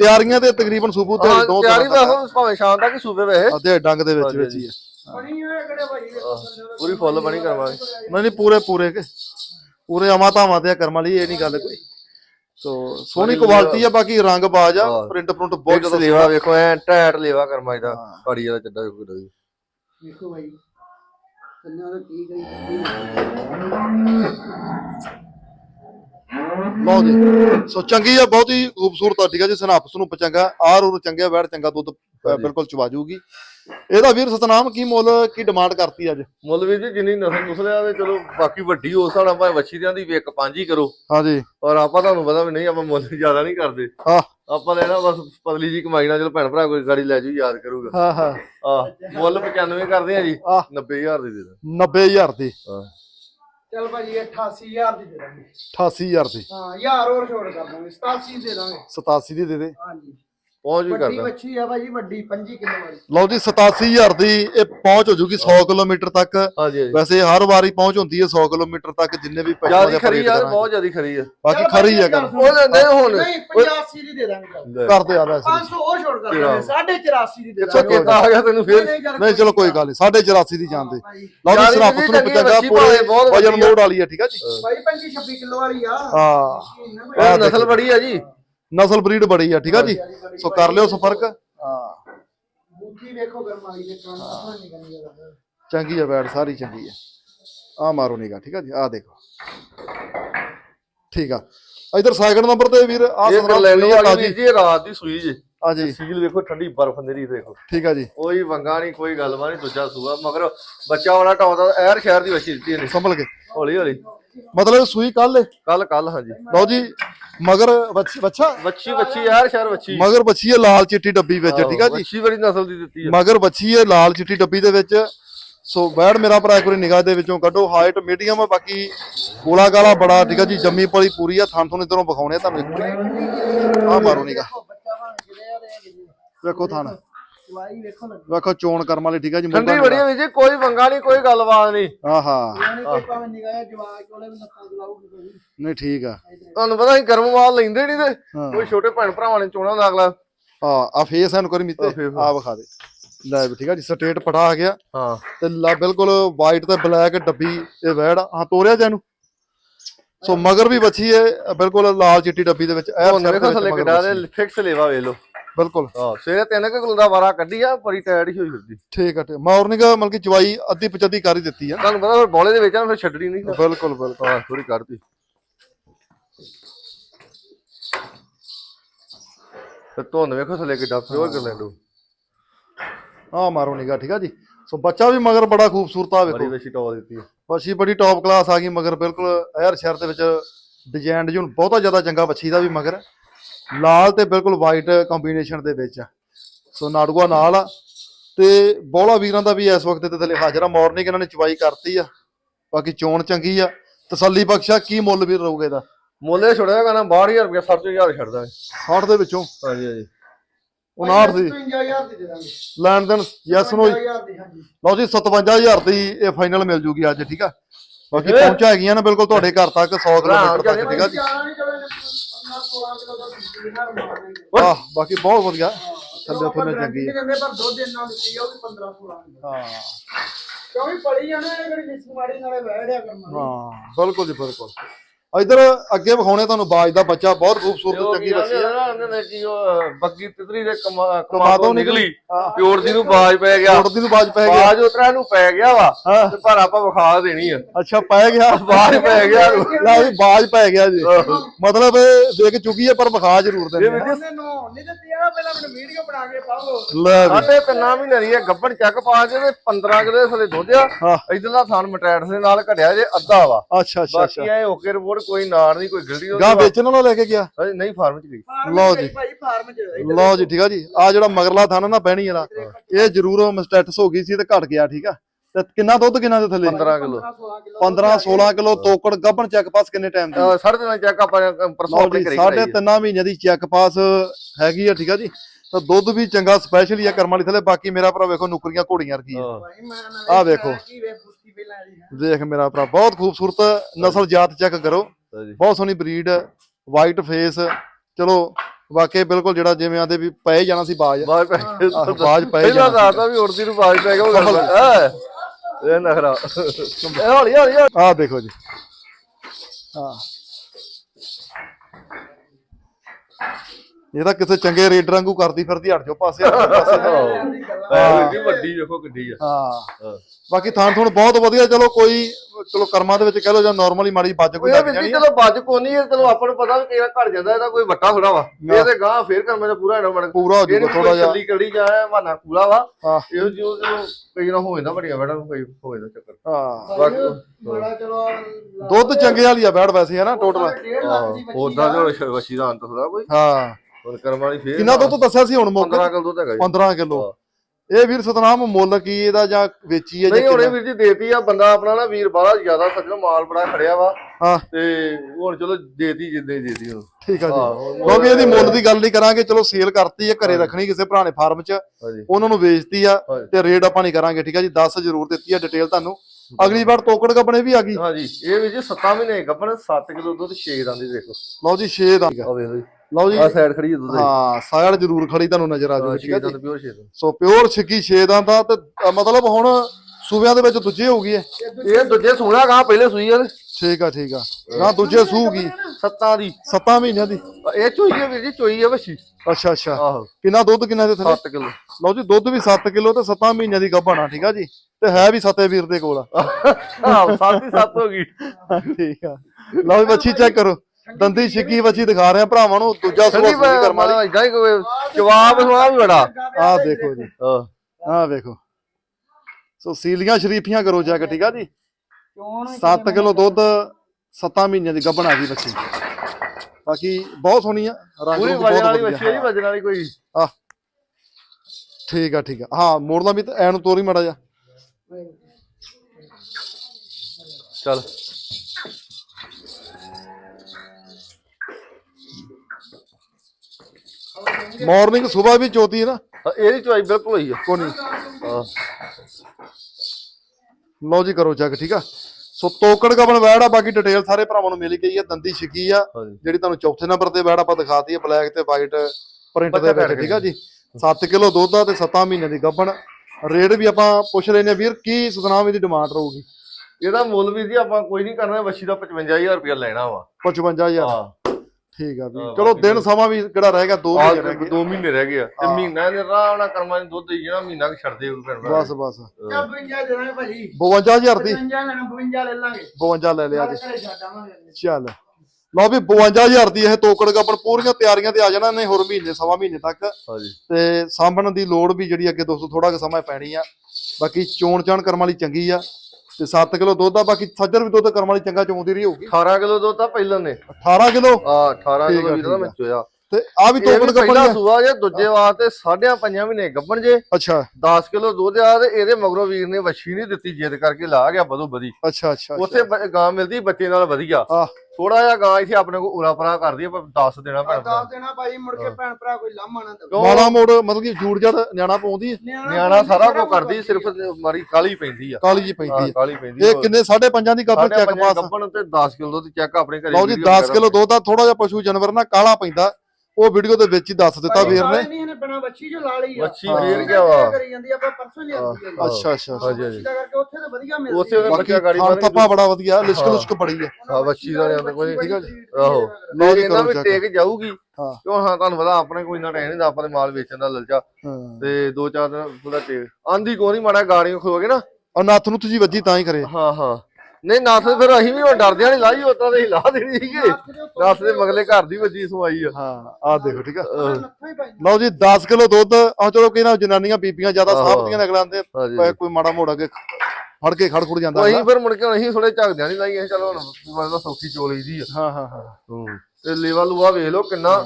ਤਿਆਰੀਆਂ ਤੇ ਤਕਰੀਬਨ ਸੂਬੂ ਤੇ ਦੋ ਤਿਆਰੀ ਹੁਣ ਭਾਵੇਂ ਸ਼ਾਮ ਤੱਕ ਸੂਬੇ ਵੇ ਅੱਧੇ ਡੰਗ ਦੇ ਵਿੱਚ ਵਿੱਚ ਹੀ ਆ। ਬਣੀ ਹੋਏ ਕਿਹੜੇ ਭਾਈ ਵੇਖੋ ਥੱਲੇ ਉਹਦਾ ਪੂਰੀ ਫੁੱਲ ਬਣੀ ਕਰਵਾਂਗੇ ਨਹੀਂ ਨਹੀਂ ਪੂਰੇ ਪੂਰੇ ਕੇ ਪੂਰੇ ਅਮਾ ਧਾਵਾਂ ਤੇ ਕਰਮ ਵਾਲੀ ਇਹ ਨਹੀਂ ਗੱਲ ਕੋਈ ਸੋ ਸੋਹਣੀ ਕੁਆਲਿਟੀ ਆ ਬਾਕੀ ਰੰਗ ਬਾਜ ਆ। ਪ੍ਰਿੰਟ ਪ੍ਰਿੰਟ ਬਹੁਤ ਜ਼ਿਆਦਾ ਲੇਵਾ ਵੇਖੋ ਐ ਟੈਟ ਲੇਵਾ ਕਰਮਾ ਇਹਦਾ। ਪੜੀ ਵਾਲਾ ਚੱਡਾ ਵੇਖੋ ਕਿੱਡਾ ਜੀ। ਵੇਖੋ ਭਾਈ ਕੰਨਾਂ ਦਾ ਕੀ ਗਈ ਲਓ ਜੀ। ਸੋ ਚੰਗੀ ਆ ਬਹੁਤ ਹੀ ਖੂਬਸੂਰਤ ਆ ਠੀਕ ਆ ਜੀ ਸਨਾਪ ਸਨੂਪ ਚੰਗਾ ਆਰ ਉਰ ਚੰਗੇ ਵੈੜ ਚੰਗਾ ਦੁੱਧ ਅ। ਬਿਲਕੁਲ ਚਵਾ ਜੂਗੀ। ਇਹਦਾ ਵੀਰ ਸਤਨਾਮ ਕੀ ਮੁੱਲ ਕੀ ਡਿਮਾਂਡ ਕਰਤੀ ਅੱਜ? ਮੁੱਲ ਵੀਰ ਜੀ ਜਿੰਨੀ ਨਸਲ ਨੁਸਲ ਆ ਤੇ ਚਲੋ ਬਾਕੀ ਵੱਡੀ ਹੋ ਸਾਡਾ ਭਾਵੇਂ ਵੱਛੀ ਦਿਆਂ ਦੀ ਵੀ ਇੱਕ ਪੰਜ ਹੀ ਕਰੋ। ਹਾਂਜੀ। ਔਰ ਆਪਾਂ ਤੁਹਾਨੂੰ ਪਤਾ ਵੀ ਨਹੀਂ ਆਪਾਂ ਮੁੱਲ ਜ਼ਿਆਦਾ ਨਹੀਂ ਕਰਦੇ। ਹਾਂ। ਆਪਾਂ ਲੈਣਾ ਬਸ ਪਤਲੀ ਜੀ ਕਮਾਈ ਨਾਲ ਚਲੋ ਭੈਣ ਭਰਾ ਕੋਈ ਗਾੜੀ ਲੈ ਜੂ ਯਾਦ ਕਰੂਗਾ। ਹਾਂ ਹਾਂ। ਆ ਮੁੱਲ 95 ਕਰਦੇ ਆ ਜੀ ਆਹ। 90000 ਦੀ ਦੇ ਦਾਂ 90000 ਦੀ। ਹਾਂ। ਚੱਲ ਭਾਜੀ 88000 ਦੀ ਦੇ ਦਾਂਗੇ। 88000 ਦੀ। ਹਾਂ ਯਾਰ ਹੋਰ ਛੋੜ ਕਰ ਦਾਂਗੇ 87 ਦੇ ਦਾਂਗੇ। 87 ਦੀ ਦੇ ਦੇ। ਹਾਂਜੀ। ਪਹੁੰਚ ਵੀ ਵੱਡੀ ਕਰਦਾ। ਬੱਚੀ ਆ ਭਾਜੀ ਵੱਡੀ 25 ਕਿਲੋ ਵਾਲੀ। ਲਓ ਜੀ 87000 ਦੀ ਇਹ ਪਹੁੰਚ ਹੋ ਜੂਗੀ 100 ਕਿਲੋਮੀਟਰ ਤੱਕ। ਹਾਂਜੀ ਹਾਂਜੀ। ਵੈਸੇ ਹਰ ਵਾਰੀ ਪਹੁੰਚ ਹੁੰਦੀ ਹੈ 100 ਕਿਲੋਮੀਟਰ ਤੱਕ ਜਿੰਨੇ ਵੀ ਪਸ਼ੂਆਂ ਜਿਆਦੀ ਦੇ ਖਰੀ ਯਾਰ। ਬਹੁਤ ਜਿਆਦੀ ਖਰੀ ਆ। ਬਾਕੀ ਖਰੀ ਆ ਕਰ ਉਹ ਨਹੀਂ ਹੁਣ। ਨਹੀਂ 85 ਦੀ ਦੇ ਦਾਂਗੇ ਚੱਲ। ਕਰਦੇ ਆ ਵੈਸੇ 500 ਹੋਰ ਛੋੜ ਕਰ ਦਾਂਗੇ 84 ਦੀ ਦੇ ਕਿੱਥੋਂ ਦਾਂਗੇ। ਕਿੱਦਾਂ ਆ ਗਿਆ ਤੈਨੂੰ ਫੇਰ? ਨਹੀਂ ਚਲੋ ਕੋਈ ਗੱਲ ਨਹੀਂ 84 ਦੀ ਜਾਂਦੇ। ਭਾਈ। ਲਓ ਜੀ ਯਾਰ ਸਰਾਪ ਇਹ ਨੂੰ ਚੰਗੀ ਪਚਾਗਾ ਬੱਚੀ ਪੂਰੇ ਭਾਵੇਂ ਬਹੁਤ ਵਜਨ ਵਧੀਆ। ਲੋਡ ਵਾਲੀ ਹੈ ਠੀਕ ਆ ਜੀ? ਭਾਈ 25 26 ਕਿਲੋ ਵਾਲੀ ਆ। ਹਾਂ। ਉਹ ਆਹ ਨਸਲ ਦੇਖੋ। ਬੜੀ ਆ ਜੀ। ਨਸਲ ਬਰੀਡ ਬੜੀ ਆ ਠੀਕ ਆ ਜੀ? ਸੋ ਕਰ ਲਿਓ ਸੰਪਰਕ। ਹਾਂ। ਬੂਥੀ ਵੇਖੋ ਗਰਮਾਈ ਦੇ ਕੰਨ ਦਾ ਨਹੀਂ ਕਰਨੀ ਜ਼ਿਆਦਾ। ਚੰਗੀ ਆ ਬੈਡ ਸਾਰੀ ਚੰਗੀ ਆ। ਆ ਮਾਰੋ ਨਿਗਾ ਠੀਕ ਆ ਜੀ? ਆ ਦੇਖੋ। ਠੀਕ ਆ। ਇਧਰ ਸੈਕਿੰਡ ਨੰਬਰ ਤੇ ਵੀਰ ਆ ਇਹ ਸੰਗਰਾਮ ਲੈਣੋ ਆ ਜੀ। ਇਹ ਰਾਤ ਦੀ ਸੂਈ ਜੀ। ਹਾਂਜੀ ਸੀਲ ਵੇਖੋ ਠੰਡੀ ਬਰਫ਼ ਨੇਰੀ ਦੇਖੋ ਠੀਕ ਆ ਜੀ। ਕੋਈ ਵੰਗਾ ਨਹੀਂ ਕੋਈ ਗੱਲਬਾਤ ਨਹੀਂ ਦੂਜਾ ਸੂਆ। ਮਗਰ ਬੱਚਾ ਵਾਲਾ ਟੌਂਦਾ ਐਰ ਸ਼ਹਿਰ ਦੀ ਵੱਛੀ ਦਿੱਤੀ ਇਹਨੇ। ਸੰਭਲ ਕੇ। ਹੌਲੀ ਹੌਲੀ ਮਤਲਬ ਸੂਈ ਕੱਲ ਕੱਲ ਕੱਲ ਹਾਂਜੀ। ਲਓ ਜੀ ਮਗਰ ਬੱਚ- ਬੱਚਾ ਵੱਛੀ ਵੱਛੀ ਐਰ ਸ਼ਹਿਰ ਵੱਛੀ। ਮਗਰ ਬੱਚੀ ਹੈ ਲਾਲ ਚਿੱਟੀ ਡੱਬੀ ਵਿੱਚ ਠੀਕ ਆ ਜੀ? ਵੱਛੀ ਬੜੀ ਨਸਲ ਦੀ ਦਿੱਤੀ ਹੈ ਮਗਰ ਬੱਚੀ ਹੈ ਲਾਲ ਚਿੱਟੀ ਡੱਬੀ ਦੇ ਵਿੱਚ। ਸੋ ਬੈੜ ਮੇਰਾ ਭਰਾ ਇੱਕ ਵਾਰੀ ਨਿਗਾਹ ਦੇ ਵਿੱਚੋਂ ਕੱਢੋ। ਹਾਈਟ ਮੀਡੀਅਮ ਆ ਬਾਕੀ ਗੋਲਾ ਗਾਲਾ ਬੜਾ ਠੀਕ ਆ ਜੀ? ਜੰਮੀ ਪਲੀ ਪੂਰੀ ਆ ਥਾਂ ਤੁਹਾਨੂੰ ਇਧਰੋਂ ਵਿਖਾਉਣੇ ਆ ਤੁਹਾਨੂੰ। ਇੱਕ ਵਾਰੀ ਆ ਮਾਰੋ ਨਿਗਾਹ। ਵੇਖੋ ਥਾਨ ਵੇਖੋ ਲੱਗੀ। ਵੇਖੋ ਚੋਣ ਕਰਮ ਵਾਲੀ ਠੀਕ ਆ ਜੀ ਠੰਡੀ ਬੜੀ ਹੈ ਵੀਰ ਜੀ ਕੋਈ ਵੰਗਾ ਨਹੀਂ ਕੋਈ ਗੱਲਬਾਤ ਨਹੀਂ ਆਹਾ। ਯਾਨੀ ਕੋਈ ਭਾਵੇਂ ਨਿਗਾਹ ਜਵਾਕ ਕੋਲੇ ਵੀ ਨੱਕਾਂ ਚਲਾਊਗੀ ਕੋਈ। ਨਹੀਂ ਠੀਕ ਆ। ਤੁਹਾਨੂੰ ਪਤਾ ਹੀ ਗਰਮ ਮਾਲ ਲੈਂਦੇ ਨਹੀਂ ਤੇ ਹਾਂ। ਕੋਈ ਛੋਟੇ ਭੈਣ ਭਰਾਵਾਂ ਨੇ ਚੋਣਾ ਦਾ ਅਗਲਾ। ਆ ਆ ਫੇਸ ਐਨ ਕਰੀ ਮਿੱਤੇ। ਆ ਵਿਖਾ ਦੇ। ਲੈ ਵੀ ਠੀਕ ਆ ਜੀ ਸਟੇਟ ਪਟਾ ਆ ਗਿਆ। ਹਾਂ। ਤੇ ਲਾ ਬਿਲਕੁਲ ਵਾਈਟ ਤੇ ਬਲੈਕ ਡੱਬੀ ਇਹ ਵੈੜ ਆ। ਹਾਂ ਤੋਰਿਆ ਜਾਨੂੰ ਸੋ ਮਗਰ ਵੀ ਬੱਚੀ ਹੈ ਬਿਲਕੁਲ ਲਾਲ ਚਿੱਟੀ ਡੱਬੀ ਦੇ ਵਿੱਚ। ਇਹ ਹੁਣ ਸਿਰ ਦੇ ਵੇਖੋ ਵਿੱਚ ਥੱਲੇ ਕਿੱਡਾ। ਦੇ ਫਿਕਸ ਲੇਵਾ ਵੇਖ ਲਓ। ਬਿਲਕੁਲ। ਹਾਂ ਸਵੇਰੇ ਤਿੰਨ ਕੁ ਕਿਲੋ ਦਾ ਵਾਰਾ ਕੱਢੀ ਆ ਬੜੀ ਟਾਇਰਡ ਹੀ ਹੋਈ ਫਿਰਦੀ। ਠੀਕ ਹੈ ਮਾਰਨਿੰਗ ਮਤਲਬ ਕਿ ਚਵਾਈ ਅੱਧੀ ਪਚੱਧੀ ਕਰ ਹੀ ਦਿੱਤੀ ਆ। ਤੁਹਾਨੂੰ ਪਤਾ ਫਿਰ ਬੋਲੇ ਦੇ ਵਿੱਚ ਨਾ ਫਿਰ ਛੱਡਣੀ ਨਹੀਂ। ਬਿਲਕੁਲ ਬਿਲਕੁਲ। ਹਾਂ ਥੋੜੀ ਕੱਢਤੀ। ਤੇ ਧੁੰਦ ਵੇਖੋ ਥੱਲੇ ਕਿੱਡਾ ਪਿਓਰ ਗਰਲੈਂਡੋ ਆ ਮਾਰੋ ਨਿਗਾ ਠੀਕ ਆ ਜੀ। ਸੋ ਬੱਚਾ ਵੀ ਮਗਰ ਬੜਾ ਖੂਬਸੂਰਤ ਆ ਬੜੀ ਵੇਖੋ ਵੇਸ਼ੀ ਟੌਪ ਦਿੱਤੀ ਹੈ ਬੱਚੀ ਬੜੀ ਟੌਪ ਕਲਾਸ ਆ ਗਈ ਮਗਰ ਬਿਲਕੁਲ ਐਰ ਸ਼ਹਿਰ ਦੇ ਵਿੱਚ ਡਿਜ਼ਾਈਨ ਜੂਨ ਬਹੁਤਾ ਜ਼ਿਆਦਾ ਚੰਗਾ ਬੱਚੀ ਦਾ ਵੀ ਮਗਰ। ਲਾਲ ਤੇ ਬਿਲਕੁਲ ਵਾਈਟ ਕੰਬੀਨੇਸ਼ਨ ਦੇ ਵਿੱਚ ਆ। ਸੋ ਨਾੜੂਆ ਨਾਲ ਆ ਤੇ ਬੋਲਾ ਵੀਰਾਂ ਦਾ ਵੀ ਇਸ ਵਕਤ ਤੇ ਥੱਲੇ ਹਾਜ਼ਰ ਆ। ਮਾਰਨਿੰਗ ਇਹਨਾਂ ਨੇ ਚਵਾਈ ਕਰਤੀ ਆ। ਬਾਕੀ ਚੋਣ ਚੰਗੀ ਆ। ਤਸੱਲੀ ਬਖਸ਼ਾ ਕੀ ਮੁੱਲ ਵੀ ਰਹੂਗਾ ਇਹਦਾ? ਮੁੱਲੇ ਛੋੜਿਆ ਕਹਿੰਦਾ 12000 ਰੁਪਏ 60000 ਛੱਡਦਾ 60 ਦੇ ਵਿੱਚੋਂ? ਹਾਂਜੀ ਹਾਂਜੀ। 59 ਦੀ। 55000 ਦੀ ਦੇ ਦਾਂਗੇ। ਲੈਣ ਦੇਣ ਯੈਸ ਨੋ 55000 ਦੀ ਹਾਂਜੀ। ਲਓ ਜੀ 57000 ਦੀ ਇਹ ਫਾਈਨਲ ਮਿਲ ਜੂਗੀ ਅੱਜ ਠੀਕ ਆ? ਬਾਕੀ। ਪਹੁੰਚਾ ਹੈਗੀਆਂ ਨਾ ਬਿਲਕੁਲ ਤੁਹਾਡੇ ਘਰ ਤੱਕ 100 ਕਿਲੋਮੀਟਰ ਤੱਕ ਠੀਕ ਆ ਜੀ? ਚਾਰਾਂ ਨਹੀਂ ਚਲੇ 16 ਕਿਲੋ ਦਾ ਬਿਨਾਂ ਮਾਰਨੇ ਆਹ ਬਾਕੀ ਬਹੁਤ ਵਧੀਆ। ਥੱਲੇ ਥੱਲੇ ਚੰਗੀ ਆ। ਕਹਿੰਦੇ ਪਰ ਦੁੱਧ ਇੰਨਾ ਦਿੱਤੀ ਆ ਉਹ ਵੀ 15 16 ਕਿਲੋ ਹਾਂ। ਕਿਉਂਕਿ ਪੜੀ ਜਾਣਾ ਇਹ ਮਿਸ ਮਾਰੀ ਨਾਲੇ ਵਹਿੜਿਆ ਕਰਨਾ ਹਾਂ ਬਿਲਕੁਲ ਜੀ ਬਿਲਕੁਲ। ਇਧਰ ਅੱਗੇ ਵਿਖਾਉਣੇ ਤੁਹਾਨੂੰ ਬਾਜ ਦਾ ਬੱਚਾ ਬਹੁਤ ਖੂਬਸੂਰਤ ਚੰਗੀ ਬੱਚੀ ਆ। ਨੇ ਕੀ ਉਹ ਬੱਗੀ ਤਿਤਰੀ ਦੇ ਕਮਾ ਕਮਾ ਕਮਾ ਤੋਂ ਤੋਂ ਨਿਕਲੀ ਪਿਓਰ ਦੀ ਨੂੰ ਬਾਜ ਪੈ ਗਿਆ। ਛੋੜ ਦੀ ਨੂੰ ਬਾਜ ਪੈ ਗਿਆ। ਬਾਜ ਉਤਰਾ ਨੂੰ ਪੈ ਗਿਆ ਵਾ। ਹਾਂ। ਤੇ ਪਰ ਆਪਾਂ ਵਿਖਾ ਦੇਣੀ ਆ। ਅੱਛਾ ਪੈ ਗਿਆ। ਬਾਜ ਪੈ ਗਿਆ। ਲੈ ਵੀ ਬਾਜ ਪੈ ਗਿਆ ਜੀ। ਮਤਲਬ ਇਹ ਦੇਖ ਚੁੱਕੀ ਹੈ ਪਰ ਵਿਖਾ ਜ਼ਰੂਰ ਦਿੰਦੇ ਨੂੰ ਨਹੀਂ ਦਿੱਤੀ ਆ ਪਹਿਲਾਂ ਮੈਨੂੰ ਵੀਡੀਓ ਬਣਾ ਕੇ ਪਾਓ ਲੈ ਵੀ। ਸਾਡੇ ਤਿੰਨਾਂ ਮਹੀਨੇ ਦੀ ਇਹ ਗੱਬੜ ਚੱਕ ਪਾ ਕੇ ਤੇ 15 ਕਿਲੋ ਥਲੇ ਦੁੱਧ ਆ। ਹਾਂ। ਇਧਰਲਾ ਥਾਨ ਮਟੈਟ ਦੇ ਨਾਲ ਘਟਿਆ ਜੇ ਅੱਧਾ ਵਾ। ਅੱਛਾ ਅੱਛਾ ਬਾਕੀ ਐ ਓਕੇ ਰਿਪੋਰਟ ਕੋਈ ਨਾੜ ਨਹੀਂ ਕੋਈ ਗਿਲਡੀ ਗਾਂ ਵੇਚਣ ਵਾਲਾ ਲੈ ਕੇ ਗਿਆ? ਹਜੇ ਨਹੀਂ ਫਾਰਮ ਚ ਗਈ। ਲਓ ਜੀ। ਭਾਈ ਫਾਰਮ ਚ ਲਓ ਜੀ ਠੀਕ ਆ ਜੀ। ਆ ਜਿਹੜਾ ਮਗਰਲਾ ਥਾਨਾ ਨਾ ਬਹਿਣੀ ਵਾਲਾ ਇਹ ਜ਼ਰੂਰ ਮਸਟੈਟਸ ਹੋ ਗਈ ਸੀ ਤੇ ਘਟ ਗਿਆ ਠੀਕ ਆ। ਤੇ ਕਿੰਨਾ ਦੁੱਧ ਕਿੰਨਾ ਦੇ ਥੱਲੇ? 15 ਕਿਲੋ। 16 ਕਿਲੋ 15 16 ਕਿਲੋ ਤੋਕੜ ਗੱਭਣ ਚੈੱਕ ਪਾਸ ਕਿੰਨੇ ਟਾਈਮ ਦੀ? ਸਾਢੇ ਤਿੰਨ ਚੱਕ ਆਪਾਂ ਪਰਸੋਂ ਘਰੇ ਸਾਢੇ ਆ। ਤਿੰਨਾਂ ਮਹੀਨਿਆਂ ਦੀ ਚੈੱਕ ਪਾਸ ਹੈਗੀ ਆ ਠੀਕ ਆ ਜੀ। ਤਾਂ ਦੁੱਧ ਵੀ ਚੰਗਾ ਸਪੈਸ਼ਲ ਆ ਕਰਮ ਵਾਲੀ ਥੱਲੇ ਬਾਕੀ ਮੇਰਾ ਭਰਾ ਵੇਖੋ ਨੁਕਰੀਆਂ ਘੋੜੀਆਂ ਰਖੀ ਮੈਂ ਆਹ ਵੇਖੋ। ਵਾਲੀ ਹੈ ਦੇਖ ਮੇਰਾ ਭਰਾ ਬਹੁਤ ਖੂਬਸੂਰਤ ਨਸਲ ਜਾਤ ਚੈੱਕ ਕਰੋ। ਬਹੁਤ ਸੋਹਣੀ ਬਰੀਡ ਵਾਈਟ ਫੇਸ ਚਲੋ ਵਾਕਈ ਬਿਲਕੁਲ ਜਿਹੜਾ ਜਿਵੇਂ ਆਂਦੇ ਵੀ ਪਏ ਜਾਣਾ ਸੀ ਬਾਜ। ਬਾਜ ਪੈ ਆਹ, ਬਾਜ ਪਹਿਲਾਂ ਰਾਤਾ ਵੀ ਉੜਦੀ ਨੂੰ ਬਾਜ ਪੈ ਗਿਆ ਉਹ ਗੱਲ ਐ ਇਹ ਨਖਰਾ। ਇਹ ਹੌਲੀ ਹੌਲੀ। ਆਹ ਦੇਖੋ ਜੀ। ਹਾਂ ਇਹ ਤਾਂ ਕਿਸੇ ਚੰਗੇ ਰੇਡਰ ਵਾਂਗੂ ਕਰਦੀ ਫਿਰਦੀ ਹਟ ਜਾਓ ਪਾਸੇ ਹਟ ਜਾਓ ਪਾਸੇ। ਵੱਡੀ ਵੇਖੋ ਕਿੱਡੀ ਆ। ਹਾਂ। ਬਾਕੀ ਥਾਂ ਥੁਣ ਬਹੁਤ ਵਧੀਆ ਚਲੋ ਕੋਈ ਚਲੋ ਕਰਮਾਂ ਦੇ ਵਿੱਚ ਕਹਿ ਲਓ ਜਾਂ ਨਾਰਮਲੀ ਮਾੜੀ ਵੱਜ ਕੋਈ ਇਹ ਲੱਗ ਵੀ ਜਾਣੀ। ਚਲੋ ਬਾਜ ਕੋਨੀ ਹੈ ਚਲੋ ਆਪਾਂ ਨੂੰ ਪਤਾ ਵੀ ਕਿਹੜਾ ਘਟ ਜਾਂਦਾ ਇਹਦਾ ਕੋਈ ਵੱਟਾ ਥੋੜਾ ਵਾ। ਇਹ ਤੇ ਗਾਂ ਫੇਰ ਕਰਮੇ ਦਾ ਪੂਰਾ ਇਹਨਾਂ ਬਣ ਪੂਰਾ ਹੋ ਜਾਊਗਾ ਥੋੜਾ ਜਿਹਾ। ਛੱਲੀ ਕੜੀ ਜਾਏ ਬਹਾਨਾ ਕੂਲਾ ਵਾ। ਇਹੋ ਜਿਹਾ ਚਲੋ ਕਈ ਨਾ ਹੋ ਜਾਂਦਾ ਵੱਡੀਆਂ ਬੈਠਾ ਨੂੰ ਕੋਈ ਹੋ ਜਾਂਦਾ ਚੱਕਰ। ਹਾਂ। ਬਾਕੀ- ਬੜਾ ਚਲੋ ਦੁੱਧ ਚੰਗੇ ਵਾਲੀ ਆ ਬੈੜ ਵੈਸੇ ਹੈ ਨਾ ਟੋਟਲ 1.5 ਲੱਖ ਦੀ ਬੱਚੀ ਉਦਾਂ ਤੇ ਵਸ਼ੀ ਦਾ ਅੰਤ ਥੋੜਾ ਕੋਈ। ਹਾਂ। ਹੁਣ ਕਰਮ ਵਾਲੀ ਫੇਰ ਕਿੰਨਾ ਦੁੱਧ ਦੱਸਿਆ ਸੀ ਹੁਣ ਮੌਕੇ? 15 ਕਿਲੋ ਦੁੱਧ ਹੈਗਾ ਜੀ। 15 ਕਿਲੋ। ਇਹ ਵੀਰ ਸਤਨਾਮ ਮੁੱਲ ਕੀ ਇਹਦਾ ਜਾਂ ਵੇਚੀ ਹੈ ਜਾਂ ਨਹੀਂ ਹੁਣੇ? ਵੀਰ ਜੀ ਦੇਤੀ ਆ ਬੰਦਾ ਆਪਣਾ ਨਾ ਵੀਰ ਬਾਹਲਾ ਜ਼ਿਆਦਾ ਸੱਜਣ ਮਾਲ ਬੜਾ ਖੜਿਆ ਵਾ। ਹਾਂ। ਤੇ ਹੁਣ ਚਲੋ ਦੇਤੀ ਜਿੱਦੇ ਦੇਤੀ ਹੁਣ। ਠੀਕ ਆ ਹਾਂ, ਜੀ ਕਿਉਂਕਿ ਇਹਦੀ ਮੁੱਲ ਦੀ ਗੱਲ ਨਹੀਂ ਕਰਾਂਗੇ ਚਲੋ ਸੇਲ ਕਰਤੀ ਹੈ ਘਰੇ ਰੱਖਣੀ ਕਿਸੇ ਭਰਾ ਨੇ ਫਾਰਮ 'ਚ ਉਹਨਾਂ ਨੂੰ ਵੇਚਤੀ ਆ। ਤੇ ਰੇਟ ਆਪਾਂ ਨਹੀਂ ਕਰਾਂਗੇ ਠੀਕ ਆ ਜੀ। 10 ਜ਼ਰੂਰ ਦਿੱਤੀ ਆ ਡਿਟੇਲ ਤੁਹਾਨੂੰ। ਅਗਲੀ ਵਾਰ ਤੋਕੜ ਕੱਪਣੇ ਵੀ ਆ ਗਈ। ਹਾਂਜੀ ਇਹ ਵੀ ਜੀ 7 ਮਹੀਨੇ ਗੱਪਣ 7 ਕਿਲੋ ਦੁੱਧ 6 ਦੰਦੀ ਦੇਖੋ। ਲਓ ਜੀ 6 ਦਾ। ਆ ਵੇਖ ਲਓ ਜੀ। ਲਓ ਜੀ। ਆ ਸਾਈਡ ਖੜੀ ਹੈ ਦੁੱਧ ਹਾਂ ਸਾਇੜ ਜ਼ਰੂਰ ਖੜੀ ਤੁਹਾਨੂੰ ਨਜ਼ਰ ਆ ਜਾਊਗੀ ਠੀਕ 6 ਆ ਜੀ? ਦੰਦ ਪਿਓਰ 6 ਦੰਦ ਸੋ ਪਿਓਰ ਛਿੱਕੀ 6 ਦਾ ਤਾਂ ਮਤਲਬ ਹੁਣ ਸੂਬਿਆਂ ਦੇ ਵਿੱਚ ਦੂਜੇ ਹੋ ਗਈ ਹੈ। ਇਹ ਦੂਜੇ ਸੂਣਾ ਗਾਂ ਪਹਿਲੇ ਸੂਈ ਆ ਠੀਕ ਆ ਠੀਕ ਆ। ਨਾ ਦੂਜੇ ਸੂਗੀ। ਸੱਤਾਂ ਦੀ। 7 ਮਹੀਨਿਆਂ ਦੀ। ਇਹ ਚੋਈ ਹੈ ਵੀਰ ਜੀ ਚੋਈ ਹੈ ਵਸ਼ੀ ਅੱਛਾ ਅੱਛਾ। ਕਿੰਨਾ ਦੁੱਧ ਕਿੰਨਾ ਦੇ ਥੱਲੇ? 7 ਕਿਲੋ। ਲਓ ਜੀ ਦੁੱਧ ਵੀ 7 ਕਿਲੋ ਤੇ 7 ਮਹੀਨਿਆਂ ਦੀ ਗੱਭਣ ਠੀਕ ਆ ਜੀ? ਤੇ ਹੈ ਵੀ ਸਤੇ ਵੀਰ ਦੇ ਕੋਲ ਆ। ਆਹ 7 ਹੀ 7 ਹੋ ਗਈ। ਠੀਕ ਆ। ਲਓ ਜੀ ਬੱਚੀ ਚੈੱਕ ਕਰੋ। ਦੰਦੀ ਛਿੱਕੀ ਵੱਛੀ ਦਿਖਾ ਰਹੇ ਆ ਭਰਾਵਾਂ ਨੂੰ ਦੂਜਾ ਸੂਆ ਸੂਈ ਕਰਮ ਵਾਲੀ। ਇਦਾਂ ਹੀ ਕੋਈ ਜਵਾਬ ਸੁਣਾ ਵੀ ਬੜਾ। ਆਹ ਦੇਖੋ ਜੀ। ਹਾਂ ਆਹ ਵੇਖੋ। ਸੋ ਸੀਲੀਆਂ ਸ਼ਰੀਫੀਆਂ ਕਰੋ ਜਾ ਕੇ ਠੀਕ ਆ ਜੀ? ਚੋਣ 7 ਕਿਲੋ ਦੁੱਧ 7 ਮਹੀਨਿਆਂ ਦੀ ਗੱਭਣ ਆ ਗਈ ਬੱਚੀ। ਬਾਕੀ ਬਹੁਤ ਸੋਹਣੀ ਆ ਰੰਗ ਰੂਪ ਬਹੁਤ ਵਾਲੀ ਵਧੀਆ। ਬੱਚੀ ਜੀ ਵਜਨ ਵਾਲੀ ਕੋਈ। ਆਹ। ਠੀਕ ਆ ਠੀਕ ਆ। ਹਾਂ ਮੋੜਦਾ ਵੀ ਤਾਂ ਐ ਨੂੰ ਤੋਰੀ ਮੜਾ ਜਾ ਚੱਲ। ਮਾਰਨਿੰਗ ਸਵੇਰ ਵੀ ਚੋਤੀ ਹੈ ਨਾ? ਹਾਂ, ਇਹਦੀ ਚਵਾਈ ਬਿਲਕੁਲ ਹੋਈ ਆ। ਕੋਈ ਨਹੀਂ ਹਾਂ। ਲਓ ਜੀ ਕਰੋ ਚੈੱਕ ਠੀਕ ਆ? ਸੋ ਤੋਕੜ ਗਬਨ ਵੈੜ ਆ ਬਾਕੀ ਡਿਟੇਲ ਸਾਰੇ ਭਰਾਵਾਂ ਨੂੰ ਮਿਲ ਗਈ ਆ ਦੰਦੀ ਛਿੱਕੀ ਆ ਹਾਂਜੀ। ਜਿਹੜੀ ਤੁਹਾਨੂੰ ਚੌਥੇ ਨੰਬਰ ਤੇ ਵੈੜ ਆਪਾਂ ਦਿਖਾਤੀ ਆ ਬਲੈਕ ਤੇ ਵਾਈਟ ਪ੍ਰਿੰਟ ਬੱਚਾ ਦੇ ਵਿੱਚ ਕੱਟ ਠੀਕ ਆ ਜੀ? 7 ਕਿਲੋ ਦੁੱਧ ਆ ਤੇ 7 ਮਹੀਨਿਆਂ ਦੀ ਗੱਭਣ। ਰੇਟ ਵੀ ਆਪਾਂ ਪੁੱਛ ਲੈਨੇ ਆ ਵੀਰ ਕੀ ਸਤਨਾਮ ਇਹਦੀ ਡਿਮਾਂਡ ਰਹੂਗੀ? ਇਹਦਾ ਮੁੱਲ ਵੀ ਜੀ ਆਪਾਂ ਕੋਈ ਨਹੀਂ ਕਰਨਾ ਬੱਚੀ ਦਾ 55000 ਰੁਪਇਆ ਲੈਣਾ ਵਾ। 55000 ਹਾਂ। ਠੀਕ ਆ ਵੀ ਚਲੋ ਦਿਨ ਸਮਾਂ ਵੀ ਕਿਹੜਾ ਰਹਿ ਗਿਆ 2 ਮਹੀਨੇ ਰਹਿ ਗਏ। ਮਹੀਨੇ ਰਹਿ ਗਏ ਤੇ। ਮਹੀਨਾ ਦੇ ਰਾਹ ਨਾਲ ਕਰਮਾਂ ਦੇ ਦੁੱਧ ਹੀ ਜਿਹੜਾ ਮਹੀਨਾ ਕਿ ਛੱਡਦੇ ਉਹ ਭਰਾ ਬਸ ਬਸ। 52 ਦੇਣਾ ਭਾਜੀ। 52000 ਦੀ? 55 ਲੈਣਾ 52 ਲੈ ਲਾਂਗੇ। 52 ਲੈ ਲਿਆ ਜੀ। ਚੱਲ। ਲਓ ਵੀ 52000 ਦੀ ਇਹ ਤੋਕੜ ਗੱਪਣ ਪੂਰੀਆਂ ਤਿਆਰੀਆਂ ਤੇ ਆ ਜਾਣਾ ਨੇ ਹੋਰ ਮਹੀਨੇ ਸਵਾ ਮਹੀਨੇ ਤੱਕ। ਹਾਂਜੀ। ਤੇ ਸਾਂਭਣ ਦੀ ਲੋੜ ਵੀ ਜਿਹੜੀ ਅੱਗੇ ਦੋਸਤੋ ਥੋੜਾ ਕੁ ਸਮਾਂ ਪੈਣੀ ਆ। ਬਾਕੀ ਚੋਣ ਚਾਣ ਕਰਮ ਵਾਲੀ ਚੰਗੀ ਆ। ਤੇ 7 ਕਿਲੋ ਦੁੱਧ ਆ ਬਾਕੀ ਸੱਜਰ ਵੀ ਦੁੱਧ ਕਰਮ ਵਾਲੀ ਚੰਗਾ ਚੋਂਦੀ ਰਹੀ ਹੋਊਗੀ। 18 ਕਿਲੋ ਦੁੱਧ ਤਾਂ ਪਹਿਲਾਂ ਨੇ। 18 ਕਿਲੋ? ਆ 18 ਠੀਕ ਆ, ਕਿਲੋ ਵੀਰ ਦਾ ਆ। ਮੈਂ ਚੋਇਆ ਤੇ ਆ ਵੀ ਤੋਕੜ ਗੱਪਣ ਪਹਿਲਾ ਆ ਸੂਆ ਜੇ ਦੂਜੇ ਵਾਸਤੇ ਸਾਢੇ ਪੰਜਾਂ ਮਹੀਨੇ ਗੱਭਣ ਜੇ। ਅੱਛਾ। 10 ਕਿਲੋ ਦੁੱਧ ਆ ਤੇ ਇਹਦੇ ਮਗਰੋਂ ਵੀਰ ਨੇ ਵੱਛੀ ਨਹੀਂ ਦਿੱਤੀ ਜਿੱਦ ਕਰਕੇ ਲਾ ਗਿਆ ਬਦੋ ਬਦੀ ਅੱਛਾ ਅੱਛਾ ਉੱਥੇ ਗਾਂ ਮਿਲਦੀ ਬੱਚੇ ਨਾਲ ਵਧੀਆ। ਆ ਥੋੜਾ ਜਿਹਾ ਗਾਂ ਇੱਥੇ ਆਪਣੇ ਕੋਲ ਉਰਾ ਪਰਾ ਕਰਦੀ ਆ ਪਰ 10 ਦੇਣਾ ਭੈਣ ਦੱਸ ਦੇਣਾ ਭਾਜੀ ਮੁੜ ਕੇ ਭੈਣ ਭਰਾ ਕੋਈ ਲਾਮਾ ਨਾ ਕਿਉਂ? ਮਾੜਾ ਮੋੜ ਮਤਲਬ ਕਿ ਜੂੜ ਜੜ ਨਿਆਣਾ ਪਾਉਂਦੀ ਨਿਆਣਾ ਸਾਰਾ ਕੁਝ ਕਰਦੀ ਸਿਰਫ ਮਾਰੀ ਕਾਲੀ ਪੈਂਦੀ ਆ। ਕਾਲੀ ਜੀ ਪੈਂਦੀ ਹੈ ਕਾਲੀ ਪੈਂਦੀ ਇਹ ਕਿੰਨੇ 5.5 ਦੀ ਸਾਢੇ ਚੈੱਕ ਪੰਜਾਂ ਪਾਸ ਗੱਭਣ ਤੇ 10 ਕਿਲੋ ਦੀ ਚੈੱਕ ਆਪਣੇ ਘਰੇ ਲਓ ਜੀ video 10 ਵਗੈਰਾ ਕਿਲੋ ਦੁੱਧ ਆ ਥੋੜਾ ਜਿਹਾ ਪਸ਼ੂ ਜਾਨਵਰ ਨਾ ਕਾਲਾ ਪੈਂਦਾ। ਉਹ ਵੀਡੀਓ ਦੇ ਵਿੱਚ ਹੀ ਦੱਸ ਦਿੱਤਾ ਵੀਰ ਨੇ ਨਹੀਂ ਇਹਨੇ ਬਿਨਾ ਬੱਚੀ ਜੋ ਲਾ ਲਈ ਆ ਵੱਛੀ। ਫੇਰ ਗਿਆ ਵਾ ਕਰੀ ਜਾਂਦੀ ਆਪਾਂ ਪਰਸੋਂ। ਅੱਛਾ ਅੱਛਾ ਅੱਛਾ। ਹਾਂਜੀ ਹਾਂਜੀ ਬੱਚੀ ਦਾ ਕਰਕੇ ਉੱਥੇ ਤਾਂ ਵਧੀਆ ਮਿਲਦੀ ਉੱਥੇ ਉਹਦੇ ਬਾਕੀ ਬੱਚਾ ਗਾੜੀ ਖਾਣ ਮਾਰੀ ਥੱਪਾ ਬੜਾ ਵਧੀਆ ਲਿਸਕ ਹਾਂ। ਲੁਸਕ ਬੜੀ ਹੈ ਹਾਂ, ਵੱਛੀ ਦਾ ਲਿਆਂਦਾ ਕੋਈ ਠੀਕ ਆ ਜੀ। ਆਹੋ ਲਓ ਲੋ ਜੀ, ਇਹਨਾਂ ਕਰੋ ਵੀ check। ਟੇਕ ਜਾਊਗੀ ਹਾਂ। ਕਿਉਂ ਹਾਂ ਤੁਹਾਨੂੰ ਪਤਾ ਆਪਣੇ ਕੋਈ ਨਾ ਟਾਈਮ ਨਹੀਂ ਦਾ ਆਪਾਂ ਦੇ ਮਾਲ ਵੇਚਣ ਦਾ ਲਲਚਾ ਤੇ ਦੋ ਚਾਰ ਦਿਨ ਉਹਦਾ ਟੇਕ ਆਂਦੀ ਕੋਈ ਨਹੀਂ ਮਾੜਾ ਗਾੜੀਆਂ ਕੇ ਨਾ ਉਹ ਨੱਥ ਨੂੰ ਤੁਸੀਂ ਵੱਜੀ ਤਾਂ ਹੀ ਕਰੇ ਹਾਂ ਹਾਂ ਨਹੀਂ ਨੱਥ ਫਿਰ ਅਸੀਂ ਵੀ ਹੁਣ ਡਰਦਿਆਂ ਨਹੀਂ ਲਾਈ ਉਤਾਂ ਤੇ ਅਸੀਂ ਲਾ ਦੇਣੀ ਸੀਗੇ। ਨੱਥ ਦੇ ਮਗਲੇ ਘਰ ਦੀ ਵੱਜੀ ਸਵਾਈ ਆ। ਹਾਂ ਆਹ ਦੇਖੋ ਠੀਕ ਆ। ਹੀ। ਲਓ ਜੀ 10 ਕਿਲੋ ਦੁੱਧ ਆ ਚਲੋ ਕਿਹਨਾਂ ਜਨਾਨੀਆਂ ਬੀਬੀਆਂ ਜ਼ਿਆਦਾ ਨੇ ਅਗਲਾਂ ਦੇ ਕੋਈ ਮਾੜਾ ਮੋੜਾ ਕੇ ਫੜ ਕੇ ਖੜ ਖੁੜ ਜਾਂਦਾ ਉਹ। ਫਿਰ ਮੁੜ ਕੇ ਅਸੀਂ ਥੋੜੇ ਝਗਦਿਆਂ ਨਹੀਂ ਲਾਈ ਅਸੀਂ ਚਲੋ ਹੁਣ ਮਤਲਬ ਸੌਖੀ ਚੋ ਲਈਦੀ ਆ। ਹਾਂ ਹਾਂ ਹਾਂ। ਹੂੰ ਤੇ ਲੇਵਾ ਲੂਆ ਵੇਖ ਲਓ ਕਿੰਨਾ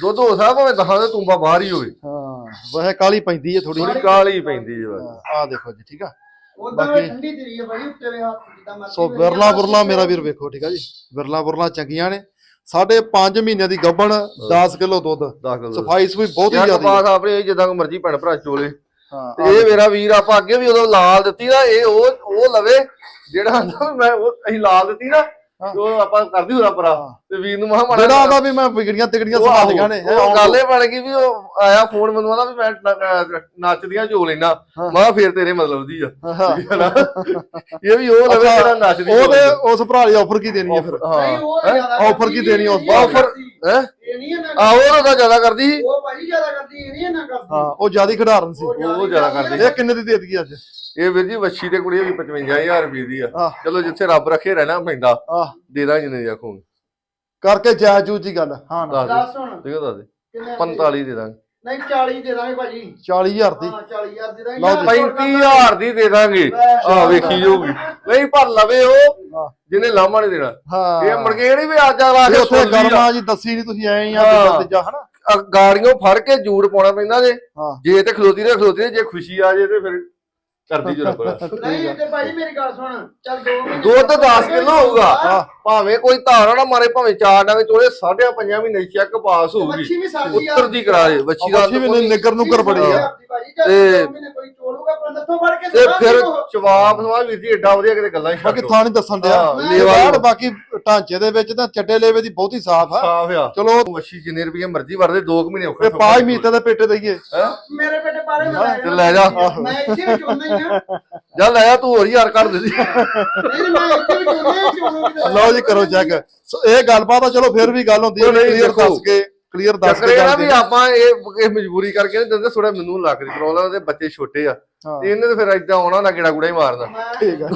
ਦੁੱਧ ਹੋ ਸਕਦਾ ਭਾਵੇਂ ਦਹਾਂ ਦੇ ਤੁੰਬਾ ਬਾਹਰ ਹੀ ਹੋਵੇ। ਹਾਂ ਵੈਸੇ ਕਾਲੀ ਪੈਂਦੀ ਹੈ ਥੋੜੀ ਥੋੜੀ ਕਾਲੀ ਪੈਂਦੀ ਹੈ ਆਹ ਦੇਖੋ ਜੀ ਠੀਕ ਆ। ਉਦਾਂ ਬਾਕੀ- ਵੀ ਠੰਡੀ ਤੇਰੀ ਆ ਭਾਈ ਉੱਤੇ ਵੇ ਹੱਥ ਜਿੱਦਾਂ ਮਰਜ਼ੀ ਸੋ ਵੇਖ ਵਿਰਲਾ ਬੁਰਲਾ ਮੇਰਾ ਵੀਰ ਵੇਖੋ ਠੀਕ ਆ ਜੀ? ਵਿਰਲਾ ਬੁਰਲਾ ਚੰਗੀਆਂ ਨੇ। ਸਾਢੇ 5 ਮਹੀਨਿਆਂ ਦੀ ਗੱਭਣ 10 ਕਿਲੋ ਦੁੱਧ। ਦਾਖਲ ਸਫ਼ਾਈ ਸੁਈ ਬਹੁਤ ਹੀ ਜ਼ਿਆਦੀ। ਕਪਾਸ ਆਪਣੇ ਜਿੱਦਾਂ ਕੋ ਮਰਜ਼ੀ ਭੈਣ ਭਰਾ ਚੋਲੇ। ਹਾਂ ਤੇ ਇਹ ਮੇਰਾ ਵੀਰ ਆਪਾਂ ਅੱਗੇ ਵੀ ਉਦੋਂ ਲਾਲ ਦਿੱਤੀ ਨਾ ਇਹ ਉਹ ਉਹ ਲਵੇ ਜਿਹੜਾ ਮੈਂ ਉਹ ਅਸੀਂ ਲਾਲ ਦਿੱਤੀ ਨਾ। ਤੇ ਉਹ ਆਪਾਂ ਕਰਦੀ ਹੋਰਾ ਪਰਾ। ਤੇ ਵੀਰ ਨੂੰ ਮਹਾ ਮਾੜਾ ਜਿਹੜਾ ਆਦਾ ਵੀ ਮੈਂ ਵਿਗੜੀਆਂ ਤਿਗੜੀਆਂ ਆਹੋ, ਸੰਭਾਲੀਆਂ ਨੇ ਉਹ ਗੱਲ ਬਣ ਗਈ ਵੀ ਉਹ ਆਇਆ ਫੋਨ ਮੈਨੂੰ ਆਦਾ ਵੀ ਮੈਂ ਨ- ਨੱਚਦੀਆਂ ਜੋ ਲੈਣਾ। ਮੈਂ ਫੇਰ ਤੇਰੇ ਮਤਲਬ ਦੀ ਆ। ਨਾ? ਇਹ ਵੀ ਉਹ ਲਵੇ ਜਿਹੜਾ ਨੱਚਦੀ ਉਹਦੇ ਉਸ ਭਰਾ ਦੀ ਆਫਰ ਕੀ ਦੇਣੀ ਹੈ ਫਿਰ? ਹਾਂ। ਕਰਦੀ, ਕੀ ਦੇਣੀ ਉਸ? ਕਰਦੀ। ਹੈ? ਆਹੋ ਉਹ ਤਾਂ ਜ਼ਿਆਦਾ ਕਰਦੀ। ਸੀ ਉਹ ਭਾਈ ਜ਼ਿਆਦਾ ਕਰਦੀ ਇਹ ਨਹੀਂ ਇਹਨਾਂ ਕਰਦੀ। ਹਾਂ ਉਹ ਜਿਆਦੀ ਖਿਡਾਰਨ ਸੀ। ਉਹ ਜ਼ਿਆਦਾ ਕਰਦੀ। ਇਹ ਕਿੰਨੇ ਦੀ ਦੇ ਦਈਏ ਅੱਜ? ਇਹ ਵੀਰ ਜੀ ਵੱਛੀ ਤੇ ਕੁੜੀ ਵੀ 55000 ਰੁਪਏ ਦੀ ਆ। ਆਹ। ਚਲੋ ਜਿੱਥੇ ਰੱਬ ਰੱਖੇ ਰਹਿਣਾ ਪੈਂਦਾ ਦੇ ਦਾਂ ਜਿੰਨੇ ਦੀ ਆਖੂਗੇ ਕਰਕੇ ਜਾਇਜ਼ ਜੂਜ ਦੀ ਗੱਲ। ਹਾਂ ਦੱਸ ਦੇ। ਹੁਣ। ਠੀਕ ਹੈ ਦੱਸ ਦੇ। ਕਿੰਨੇ 45 ਦੇ ਦਾਂਗੇ। ਨਹੀਂ 40 ਦੇ ਦਾਂਗੇ ਭਾਜੀ। 40000 ਦੀ। ਹਾਂ 40000 ਦੇ ਦਾਂਗੇ। ਲਓ ਜੀ। 35000 ਦੀ ਦੇ ਦਾਂਗੇ। ਆ ਵੇਖੀ ਜਾਊਗੀ। ਨਹੀਂ ਪਰ ਲਵੇ ਉਹ। ਜਿਹਨੇ ਲਾਮਾ ਨਹੀਂ ਦੇਣਾ। ਇਹ ਮੁੜ ਕੇ ਇਹ ਨੀ ਵੀ ਅੱਜ ਆ ਕੇ ਉੱਥੇ। ਗਰਮਾ ਜੀ ਦੱਸੀ ਨਹੀਂ ਤੁਸੀਂ ਐਂ ਆ। ਦੂਜਾ ਤੀਜਾ ਹਨਾ। ਗਾੜੀਆਂ ਫੜ ਕੇ ਜੂੜ ਪਾਉਣਾ ਪੈਂਦਾ ਜੇ। ਜੇ ਤੇ ਖਲੋਤੀ ਰਹੇ ਖਲੋਤੀ ਜੇ ਖੁਸ਼ੀ ਆ ਜੇ ਤੇ ਫਿਰ ਕਰਦੀ ਜੋ ਰੱਬ ਨਹੀਂ ਤੇ ਭਾਜੀ ਮੇਰੀ ਗੱਲ ਸੁਣ। ਚੱਲ 2 ਮਹੀਨੇ ਦੁੱਧ 10 ਕਿਲੋ ਹੋਊਗਾ। ਭਾਵੇਂ ਕੋਈ ਧਾਰਾ ਨਾ ਮਾਰੇ ਭਾਵੇਂ ਚਾਰ ਡਾਂਗੇ ਚੋਲੇ ਸਾਢੇ ਪੰਜਾਂ ਮਹੀਨੇ ਚੈੱਕ ਪਾਸ ਹੋਊਗੀ। ਵੀ ਉੱਤਰ ਦੀ ਕਰਾ ਦੇ ਬੱਚੀ ਦਾ ਵੀ ਨਿੱਗਰ ਨੁੱਗਰ ਬੜੀ ਆ। ਤੇ ਤੇ- ਮਹੀਨੇ ਕੋਈ ਚੋਲੂਗਾ ਪਰ ਨੱਥੋਂ ਫੜ ਕੇ ਤੇ ਦੇਣਾ ਫਿਰ? ਜਵਾਬ ਸਵਾਲ ਵੀਰ ਜੀ ਏਡਾ ਵਧੀਆ ਕਿਤੇ ਗੱਲਾਂ ਹੀ ਬਾਕੀ ਛੱਡੋ ਥਾਂ ਨਹੀਂ ਦੱਸਣ ਡਿਆ ਹਾਂ, ਲੇਵਾ ਲੇਵਾ ਬਾਕੀ ਢਾਂਚੇ ਦੇ ਵਿੱਚ ਤਾਂ ਚੱਡੇ ਲੇਵੇ ਦੀ ਬਹੁਤੀ ਸਾਫ਼ ਆ। ਸਾਫ਼ ਆ। ਚਲੋ। ਮੱਛੀ ਜਿੰਨੇ ਰੁਪਏ ਮਰਜ਼ੀ ਵਰਦੇ 2 ਮਹੀਨੇ ਔਖੇ ਇਹ ਪਾਜ ਮੀਤੇ ਦੇ ਪੇਟੇ ਦਈਏ? ਮੇਰੇ ਬੇਟੇ ਪਾਰੇ ਲੈ ਜਾ। ਮੈਂ ਇੱਥੇ ਵੀ ਚੋਂਦਾ ਹੀ ਆ ਜਾ ਲੈ ਆ ਤੂੰ ਹੋਰ ਯਾਰ ਕੱਢ ਦੇ। ਨਹੀਂ ਮੈਂ ਇੱਥੇ ਵੀ ਲਓ ਜੀ ਕਰੋ ਚੈੱਕ ਸੋ ਇਹ ਗੱਲਬਾਤ ਆ ਚਲੋ ਫਿਰ ਵੀ ਗੱਲ ਹੁੰਦੀ ਹੈ ਕਲੀਅਰ। ਦੱਸ ਕੇ ਕਲੀਅਰ ਦੱਸ ਕੇ ਨਾ ਵੀ ਆਪਾਂ ਇਹ ਇਹ ਮਜਬੂਰੀ ਕਰਕੇ ਨਹੀਂ ਦਿੰਦੇ ਥੋੜਾ ਮੈਨੂੰ ਲੱਗ ਦੀ ਪ੍ਰੋਬਲਮ ਤੇ ਬੱਚੇ ਛੋਟੇ ਆ। ਤੇ ਇਹਨੇ ਤੇ ਫਿਰ ਏਦਾਂ ਆਉਣਾ ਨਾ ਕਿਹੜਾ ਗੁੜਾ ਹੀ ਮਾਰਦਾ ਠੀਕ ਆ।